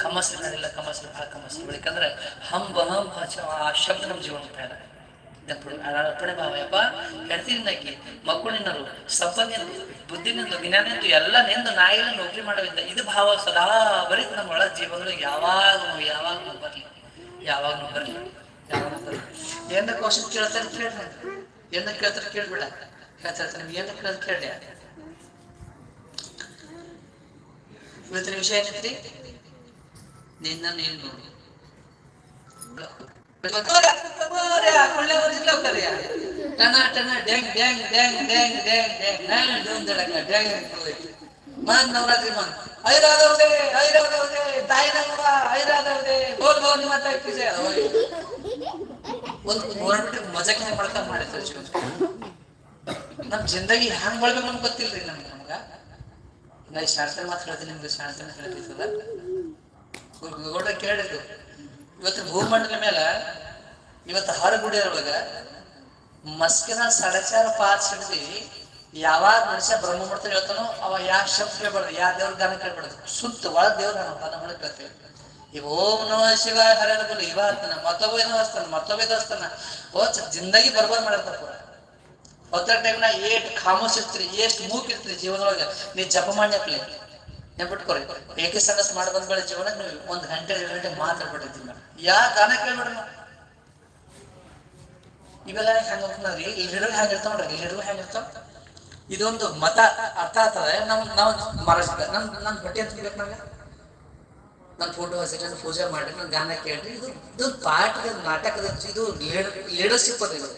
ಕಮಸ್ಲಿಲ್ಲ ಕಮಸ್ ಭಾಳ ಕಮಸ್ಲಿ ಯಾಕಂದ್ರೆ ಹಂಬ ಆ ಶಬ್ದ ನಮ್ಮ ಜೀವನ ಅರ್ಪಣೆ ಭಾವ ಯಪ್ಪ. ಹೇಳ್ತೀನಿ ನಾಕಿ ಮಕ್ಕಳಿನರು ಸಬ್ಬನೆಂದು ಬುದ್ಧಿನಿಂದ ವಿನನೆಂದು ಎಲ್ಲ ನೆಂದು ನಾಯಿಲ್ಲ ನೌಕರಿ ಮಾಡೋದ್ರಿಂದ ಇದು ಭಾವ ಸದಾ ಬರೀ ನಮ್ಮ ಒಳ ಜೀವನದಲ್ಲಿ ಯಾವಾಗ ಯಾವಾಗ ಬರ್ಲಿ. ಯಾವಾಗ ಬರ್ಲಿ. ಯಾವಾಗ ಎಂದ ಕ್ವಶನ್ ಕೇಳ್ತಾರೆ ಕೇಳಿ ಎಂದ ಕೇಳ್ತಾರೆ ಕೇಳ್ಬಿಡ. ಹೇಳ್ತಾರೆ ನಿಮ್ಗೆ ಎಂದ ಕೇಳ ಕೇಳಿ ಇವತ್ತಿನ ವಿಷಯ ಏನೈತ್ರಿ? ನಿನ್ನ ನೀನು ನೋಡಿ. Tocora, tocora, con ಡ್ಯಾಂಗ್ ಹೋಗಿ ನವರಾತ್ರಿ ಮಾನ್ ಐರಾದವದೆ ಐರಾದವದೆ ದಾಯಿನವ ಐರಾದವದೆ ಬೋಲ್ ಬೋಲ್ ಒಂದು ಮಾಡ್ತಾ ಮಾಡಿದ್ರು ನಮ್ಮ ಜಿಂದಗಿ ಹ್ಯಾಂಗ್ ಮಾಡ್ಬೇಕು ನಮ್ಗೆ. ಗೊತ್ತಿಲ್ರಿ ನಮ್ಗೆ ನಮ್ಗ ನಾ ಶಾಸ್ತ್ರ ಮಾತ್ರ ಹೇಳ್ತೀನಿ ನಿಮ್ಗೆ ಶಾಸ್ತ್ರ ಹೇಳ್ತಿದ್ದಲ್ಲ ಗೌಡ ಕೇಳಿದ್ರು ಇವತ್ತು ಭೂಮಂಡಲ ಮೇಲೆ ಇವತ್ತು ಹರಗುಡಿ ಒಳಗ ಮಸ್ಕಿನ ಸಡಚಾರ ಪಾತ್ ಹಿಡಿದು ಯಾವಾಗ ಮನುಷ್ಯ ಬ್ರಹ್ಮ ಮಾಡ್ತಾರೆ ಹೇಳ್ತಾನೋ ಅವ ಯಾವ ಶಬ್ದ ಕೇಳ್ಬಾರ್ದು ಯಾವ ದೇವ್ರ ಗಾನ ಕೇಳ್ಬಾರ್ದು. ಸುತ್ತ ಒಳ ದೇವ್ರ ನಮ್ಮ ಪದ ಮಾಡಿ ಕೇಳ್ತೇವೆ ಓಂ ನಮ ಶಿವ ಹರಣ ಇವ ಹತ್ತಾನ, ಮತ್ತೊಬ್ಬ ಏನೋ ಹಸ್ತಾನ, ಮತ್ತೊಬ್ಬ ಇದು ಹಸ್ತಾನ. ಓ ಜಿಂದಗಿ ಬರ್ಬಾರ್ ಮಾಡಿರ್ತಾರ ಪೂರ. ಹೊತ್ತ ಟೈಮ್ನ ಏಟ್ ಇರ್ತೀರಿ ಎಷ್ಟು ಮೂಕ್ ಇರ್ತೀರಿ ಜೀವನದೊಳಗೆ, ನೀ ಜಪ ನೆನ್ಬಿಟ್ಕೊರಿ ಏಕೆ ಸಡಸ್ ಮಾಡಿ ಬಂದ್ಗಳ ಜೀವನ ನೀವು ಒಂದ್ ಗಂಟೆ, ಎರಡು ಗಂಟೆ ಮಾತಾಡ್ಬಿಟ್ಟಿರ್ತೀವಿ ಮೇಡಮ್. ಯಾ ಗಾನ ಕೇಳ್ಬೇಡ್ರಿ ನಾವು ಇವೆಲ್ಲ ಹೆಂಗ ನೋಡ್ರಿ ಇಲ್ಲಿ ಹಿಡಿದ್ರೆ ಹೆಂಗ ನೋಡ್ರಿ, ಇಲ್ಲಿ ಹಿಡಿದ್ರೆ ಹೆಂಗ ಇದೊಂದು ಮತ ಅರ್ಥ ಆಗ್ತದೆ. ನಮ್, ನಾವು ಮಹಾರಾಷ್ಟ್ರ, ನಮ್ ನನ್ ಬಟ್ಟೆ ಅಂತ ಬೇಕು ನಂಗೆ ನನ್ ಫೋಟೋ ಹಸಿ ಪೂಜೆ ಮಾಡ್ರಿ ನನ್ ಗಾನ ಕೇಳ್ರಿ. ಇದು ಇದು ಪಾಠದ ನಾಟಕದ ಇದು ಲೀಡರ್ಶಿಪ್ ಅದ ಇದು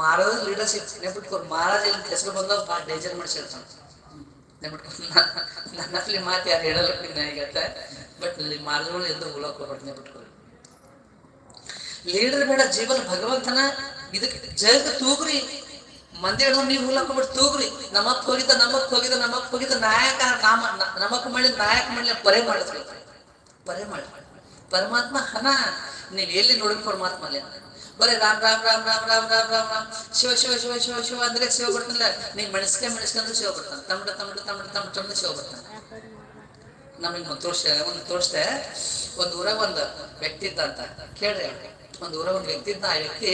ಮಾರೋದು ಲೀಡರ್ಶಿಪ್ ನೆನ್ಬಿಟ್ಕೊ ಮಹಾರಾಜ ಹೆಸರು ಬಂದಾಗ ಭಾಳ ಡೇಂಜರ್ ಮಾಡಿಸಿರ್ತಾನೆ ನನ್ನಲ್ಲಿ ಮಾತು ಯಾರು ಹೇಳಲ್ಲ ನನಗತ್ತ ಬಟ್ ಇಲ್ಲಿ ಮಾರ್ಗಗಳು ಎಂದು ಉಳಕ್ ಹೋಗ್ಬಾರ್ದು ಬಿಟ್ಕೊಳ್ಳಿ ಲೀಡರ್ ಬೇಡ, ಜೀವನ ಭಗವಂತನ ಇದಕ್ಕೆ ಜಗ ತೂಗ್ರಿ. ಮಂದಿ ಹೇಳೋ ನೀವು ಹುಲ್ಲಕ್ ಬಿಟ್ಟು ತೂಗ್ರಿ. ನಮಕ್ ಹೋಗಿದ್ದ ನಮಕ್ ಹೋಗಿದ್ದ ನಮಕ್ ಹೋಗಿದ್ದ ನಾಯಕ ನಾಮ ನಮಕ್ ಮಾಡಿ ನಾಯಕ ಮಾಡಿ ಪರೆ ಮಾಡಿದ್ರು. ಪರೆ ಮಾಡಿ ಪರಮಾತ್ಮ ಹನ ನೀವ್ ಎಲ್ಲಿ ನೋಡಿ ಪರಮಾತ್ಮ ಅಲ್ಲಿ. ಬರೀ ರಾಮ್ ರಾಮ್ ರಾಮ್ ರಾಮ್ ರಾಮ್ ರಾಮ್ ರಾಮ್ ರಾಮ್. ಶಿವ ಶಿವ ಶಿವ ಶಿವ ಶಿವ ಅಂದ್ರೆ ಶಿವ ಬರ್ತಾನಲ್ಲ. ನೀನ್ ಮೆಣಸ್ಕೆ ಅಂದ್ರೆ ಶಿವ ಬರ್ತಾನೆ. ತಮಿಳು ತಮಿಳು ತಮಿಳು ತಮಿಳು ತಮಿಳು ಶಿವ ಬರ್ತಾನೆ. ನಮಗೆ ಒಂದು ತೋರ್ಸ, ಒಂದು ತೋರಿಸ್ದೆ ಒಂದು ಊರಾಗ ಒಂದು ವ್ಯಕ್ತಿ ಇದ್ದ ಅಂತ. ಕೇಳ್ರಿ ಒಂದು ಊರಾಗ ಒಂದು ವ್ಯಕ್ತಿ ಇದ್ದ ಆ ವ್ಯಕ್ತಿ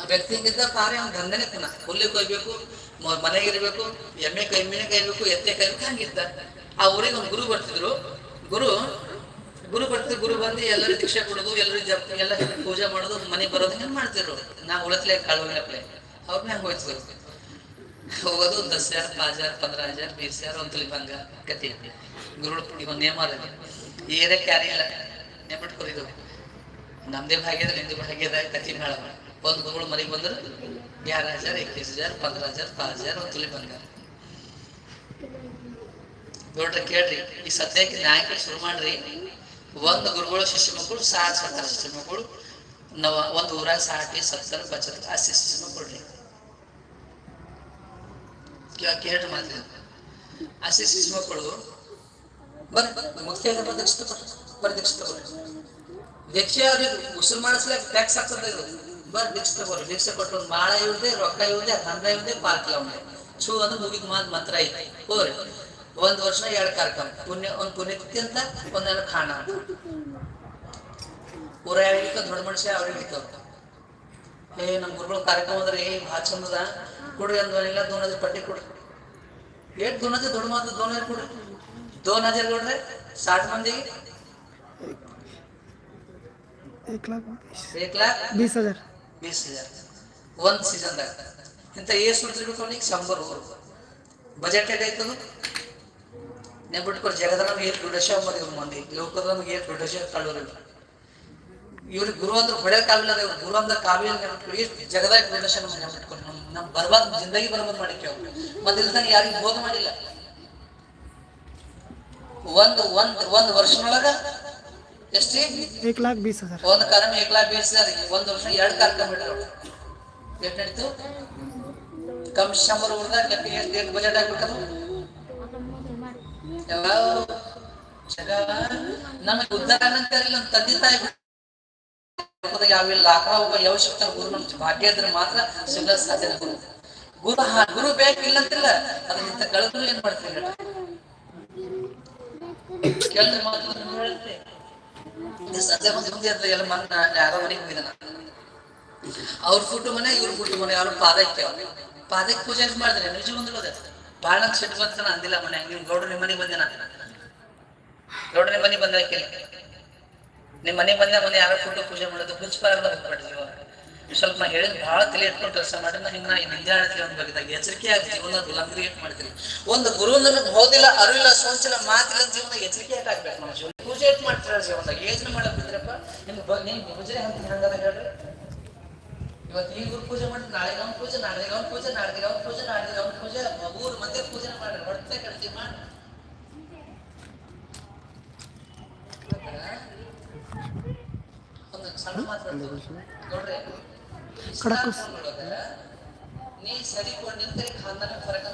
ಆ ವ್ಯಕ್ತಿ ಹಿಂಗಿದ್ದ? ಪಾರೆ ಅವ್ನ ದಂಧನೆ ತಿನ್ನ ಹುಲ್ಲಿ ಕೊಯ್ಬೇಕು ಮನೆಗಿರ್ಬೇಕು ಎಮ್ಮೆ ಕೈ ಎಮ್ಮೆನೆ ಕೈಬೇಕು ಎತ್ತೆ ಕೈಬೇಕು ಹಂಗಿದ್ದ. ಆ ಊರಿಗೆ ಒಂದು ಗುರು ಬರ್ತಿದ್ರು. ಗುರು ಗುರು ಬರ್ತಿದ್ರು ಗುರು ಬಂದು ಎಲ್ಲರೂ ದೀಕ್ಷೆ ಕೊಡೋದು, ಎಲ್ಲರೂ ಜಪ್, ಎಲ್ಲ ಪೂಜೆ ಮಾಡೋದು ಮನೆಗೆ ಬರೋದು, ಹಿಂಗೆ ಮಾಡ್ತಿದ್ರು ನಾ ಉಳತ್ಲೆ ಕಾಳುಗಳಪ್ಲೆ ಅವ್ರನ್ನ ಹೆಂಗೆ ಹೋಯ್ತು ಹೋಗೋದು ಒಂದು ದಸ್ ಹಜಾರ್ ಪಾಂಚ್ ಹಜಾರ್ ಪಂದ್ರ ಹಜಾರ್ ಬೀಸ್ ಹಜಾರ್ ಒಂದ್ ತುಲಿ ಬಂಗ ಕತಿ ಗುರುಳು ಪುಡಿ ಒಂದು ನೇಮ ಅದ ಕ್ಯಾರಿ ಏರಿಯಾಕ್ಕೆ ಯಾರಿಲ್ಲ ನೆನ್ಬಿಟ್ಕೊರಿದು ನಮ್ದೇ ಭಾಗ್ಯದ ನಿಂದು ಭಾಗ್ಯದ ಕತಿ ಭಾಳ ಒಂದ್ ಗುರುಗಳು ಮನೆಗೆ ಬಂದ್ರು ಗ್ಯಾರ ಹಜಾರ್ ಇಕ್ಕೀಸ್ ಹಜಾರ್ ಪಂದ್ರ ಹಜಾರ್ ಪಾಂಚ್ ಹಜಾರ್ ಒಂದ್ ತುಲಿ ಬಂಗಾರ ನೋಡ್ರಿ, ಕೇಳ್ರಿ, ಈ ಸದ್ಯಕ್ಕೆ ನಾಯಕ ಶುರು ಮಾಡ್ರಿ. ಒಂದು ಗುರುಗಳು ಶಿಷ್ಯ ಮಕ್ಕಳು ಸಾತ್ ಸತ್ತಾರ ಶಿಷ್ಯ ಮಕ್ಕಳು ನಾವ್, ಒಂದ್ ಊರಾಗ ಸಾಟಿ ಸತ್ತಾರ ಬಚತ್ ಆ ಶಿಷ್ಯ ಮಕ್ಕಳು ಕೇಳ್ರಿ ಮಾತ್ರ ಆ ಶಿಷ್ಯ ಮಕ್ಕಳು ಬರ್ರಿ ಮುಖ್ಯ ದೀಕ್ಷಿತ ಬರ್ರಿ ದೀಕ್ಷಿತ ಬರ್ರಿ ದೀಕ್ಷೆ ಅವ್ರಿಗೆ ಉಸಿರು ಮಾಡಿಸ್ಲಾಕ ಟ್ಯಾಕ್ಸ್ ಹಾಕ್ಸದ ಇದು ಬರ್ರಿ ದೀಕ್ಷಿತ ಬರ್ರಿ ದೀಕ್ಷೆ ಕೊಟ್ಟು ಒಂದು ಮಾಳ ಇವ್ದೆ ರೊಕ್ಕ ಇವ್ದೆ ಹಂದ ಇವ್ದೆ ಪಾರ್ಕ್ ಅವ್ನೆ ಚೂ ಅಂದ್ರೆ ಮುಗಿದ್ ಮಾತ್ ಮಾತ್ರ ಐತಿ. ಹೋರಿ ಒಂದ್ ವರ್ಷ ಎರಡು ಕಾರ್ಯಕ್ರಮ ಪುಣ್ಯ ಒಂದ್ ಪುಣ್ಯತಿಥಿ ಅಂತ ಒಂದೇನು ಖಾನ ಅಂತ ಊರ ಹೇಳಿಕ ದೊಡ್ಡ ಮನುಷ್ಯ ಅವ್ರಿಗೆ ಹಿಡಿತಾವ ಏ ನಮ್ಮ ಗುರುಗಳ ಕಾರ್ಯಕ್ರಮ ಅಂದ್ರೆ ಏ ಭಾಳ ಚಂದದ ಕೊಡ್ರಿ ಅಂದ್ ಇಲ್ಲ ದೋನ್ ಹಜಾರ್ ಪಟ್ಟಿ ಕೊಡ್ರಿ ಏಟ್ ದೋನ್ ಹಜಾರ್ ದೊಡ್ಡ ಮಾತು ದೋನ್ ಹಜಾರ್ ಕೊಡ್ರಿ ದೋನ್ ಹಜಾರ್ ಕೊಡ್ರಿ ಸಾಟ್ ಮಂದಿಗೆ एक लाख बीस एक लाख बीस हजार वीस हजार ಒಂದ್ ಸೀಸನ್ದಾಗ ಇಂಥ ಏಸ್ ಉಳಿದ್ರಿಬೇಕು ಅವನಿಗೆ ಶಂಬರ್ ಊರು ಬಜೆಟ್ ಏಟಾಯ್ತದು ನೀವು నేను పెట్టుకో జగదనం ಏನು ದುಡಶ ಅಂಬೋದು ಇವ್ರ ಮಂದಿ ಲೋಕದನ ಏನು ದುಡಶ ಕಳ್ಳೋರಿಲ್ಲ ಇವ್ರಿಗೆ ಗುರು ಅಂದ್ರೆ ಹೊಡೆಯಕ್ ಆಗಿಲ್ಲ ಗುರು ಅಂದ್ರೆ ಕಾವಿಲ್ಲ ಈ ಜಗದಾಗ ದುಡಶ ಮನೆ ಬಿಟ್ಕೊಂಡು ನಮ್ ಬರ್ಬಾದ್ ಜಿಂದಗಿ ಬರ್ಬಾದ್ ಮಾಡಿಕ್ಕೆ ಅವ್ರು ಮದ್ದಿಲ್ದಂಗೆ ಯಾರಿಗೂ ಬೋಧ ಮಾಡಿಲ್ಲ ಒಂದ್ ಒಂದ್ ಒಂದ್ ವರ್ಷನೊಳಗ ಎಷ್ಟ್ರಿ ಒಂದ್ ಕಲಂ ಏಕ್ ಲಾಕ್ ಬೀಸ್ ಒಂದ್ ವರ್ಷ ಎರಡ್ ಕಾರ್ಯಕ್ರಮ ಬಿಟ್ರು ಏಟ್ ನಡೀತು ಕಮ್ ಶಂಬರ್ ಊರ್ದಾಗ ಎಷ್ಟು ಬಜೆಟ್ ಆಗ್ಬೇಕದು ಯಾವ ಜಗ ನಮಗೆ ಉದ್ಧಾರ ನಮ್ಮ ತಂದೆ ತಾಯಿ ಯಾವಿಲ್ಲ ಲಾಕ ಒಬ್ಬ ಯಾವ ಶಕ್ತ ಗುರು ನಮ್ಮ ಭಾಗ್ಯ ಇದ್ರೆ ಮಾತ್ರ ಸಿಗಲು ಸಾಧ್ಯ ಗುರು ಗುರು ಹಾ ಗುರು ಬೇಕಿಲ್ಲ ಅಂತಿಲ್ಲ ಅದನ್ನ ಇಂಥ ಕಳೆದ್ರು ಏನ್ ಮಾಡ್ತೀವಿ? ಕೇಳಿದ್ರೆ ಮಾತು ನಾನು ಹೇಳ್ತೆ ಇದು ಸದ್ಯ ಮುಂದೆ ಮುಂದೆ ಅಂತ ಎಲ್ಲ ಮನ್ನ ಯಾರೋ ಮನೆಗೆ ಹೋಗಿದ್ದ ಅವ್ರ ಫುಟ್ಟು ಮನೆ, ಇವ್ರ ಫುಟ್ಟು ಮನೆ, ಅವ್ರ ಪಾದಕ್ಕೆ ಪಾದಕ್ಕೆ ಪೂಜೆ ಮಾಡಿದ್ರೆ ನಿಜ ಬಂದಿರೋದೆ ನಂಗೆ ಸಿಟ್ಟು ಬಂತ ಅಂದಿಲ್ಲ ಮನೆ. ನೀವು ಗೌಡ್ರ ನಿಮ್ಮ ಮನೆಗೆ ಬಂದೆ ನಾನು ಗೌಡ್ರ ನಿಮ್ಮ ಮನೆಗೆ ಬಂದ ನಿಮ್ಮ ಮನೆಗೆ ಬಂದ ಮನೆ? ಯಾರೋ ಫುಟ್ಟು ಪೂಜೆ ಮಾಡೋದು ಹುಚ್ಚಪಾರ ಹೋಗ್ಬಿಡ್ತೀವಿ ಸ್ವಲ್ಪ ನಾ ಹೇಳಿದ್ ಬಹಳ ತಲೆ ಇಟ್ಕೊಂಡು ಕೆಲಸ ಮಾಡಿ ನಾ ಹಿಂಗ ನಿಂದೆ ಹೇಳ್ತೀವಿ ಅಂತ ಬಗಿದಾಗ ಎಚ್ಚರಿಕೆ ಆಗಿ ಜೀವನ ಗುಲಾಮಗಿರಿ ಏಟ್ ಮಾಡ್ತೀವಿ ಒಂದು ಗುರು ನನಗೆ ಹೋದಿಲ್ಲ ಅರಿವಿಲ್ಲ ಸೋಂಚಿಲ್ಲ, ಮಾತಿಲ್ಲ ಜೀವನ ಎಚ್ಚರಿಕೆ ಯಾಕೆ ಆಗ್ಬೇಕು ನಮ್ಮ ಜೀವನ ಪೂಜೆ ಮಾಡ್ತೀರ ಜೀವನದಾಗ? ಯೋಚನೆ ಮಾಡಕ್ ಬಿದ್ರಪ್ಪ ನಿಮ್ಗೆ ನಿಮ್ಗೆ ನಿಮ್ ಪೂಜೆ ಅಂತ ಹಂಗದ ಹೇಳ್ರಿ? ಇವತ್ತು ಈ ಗುರು ಪೂಜೆ ಮಾಡಿ ನಾಳೆ ಅವ್ನ ಪೂಜೆ ನಾಳೆ ಅವ್ನ ಪೂಜೆ ನಾಳೆ ಅವ್ನ ಪೂಜೆ ನಾಳೆ ಅವ್ನ ಪೂಜೆ ಮೂರು ಮಂದಿ ಪೂಜೆ ಮಾಡ್ರಿ ಹೊಟ್ಟೆ ಕಳಿಸಿ ಮಾಡಿ ಒಂದು ಸಣ್ಣ ನೋಡ್ರಿ. ನೀ ಸರಿಕೊಂಡು ನಿಂತರೆ ಬಂದಿದ್ದ ಫರಕ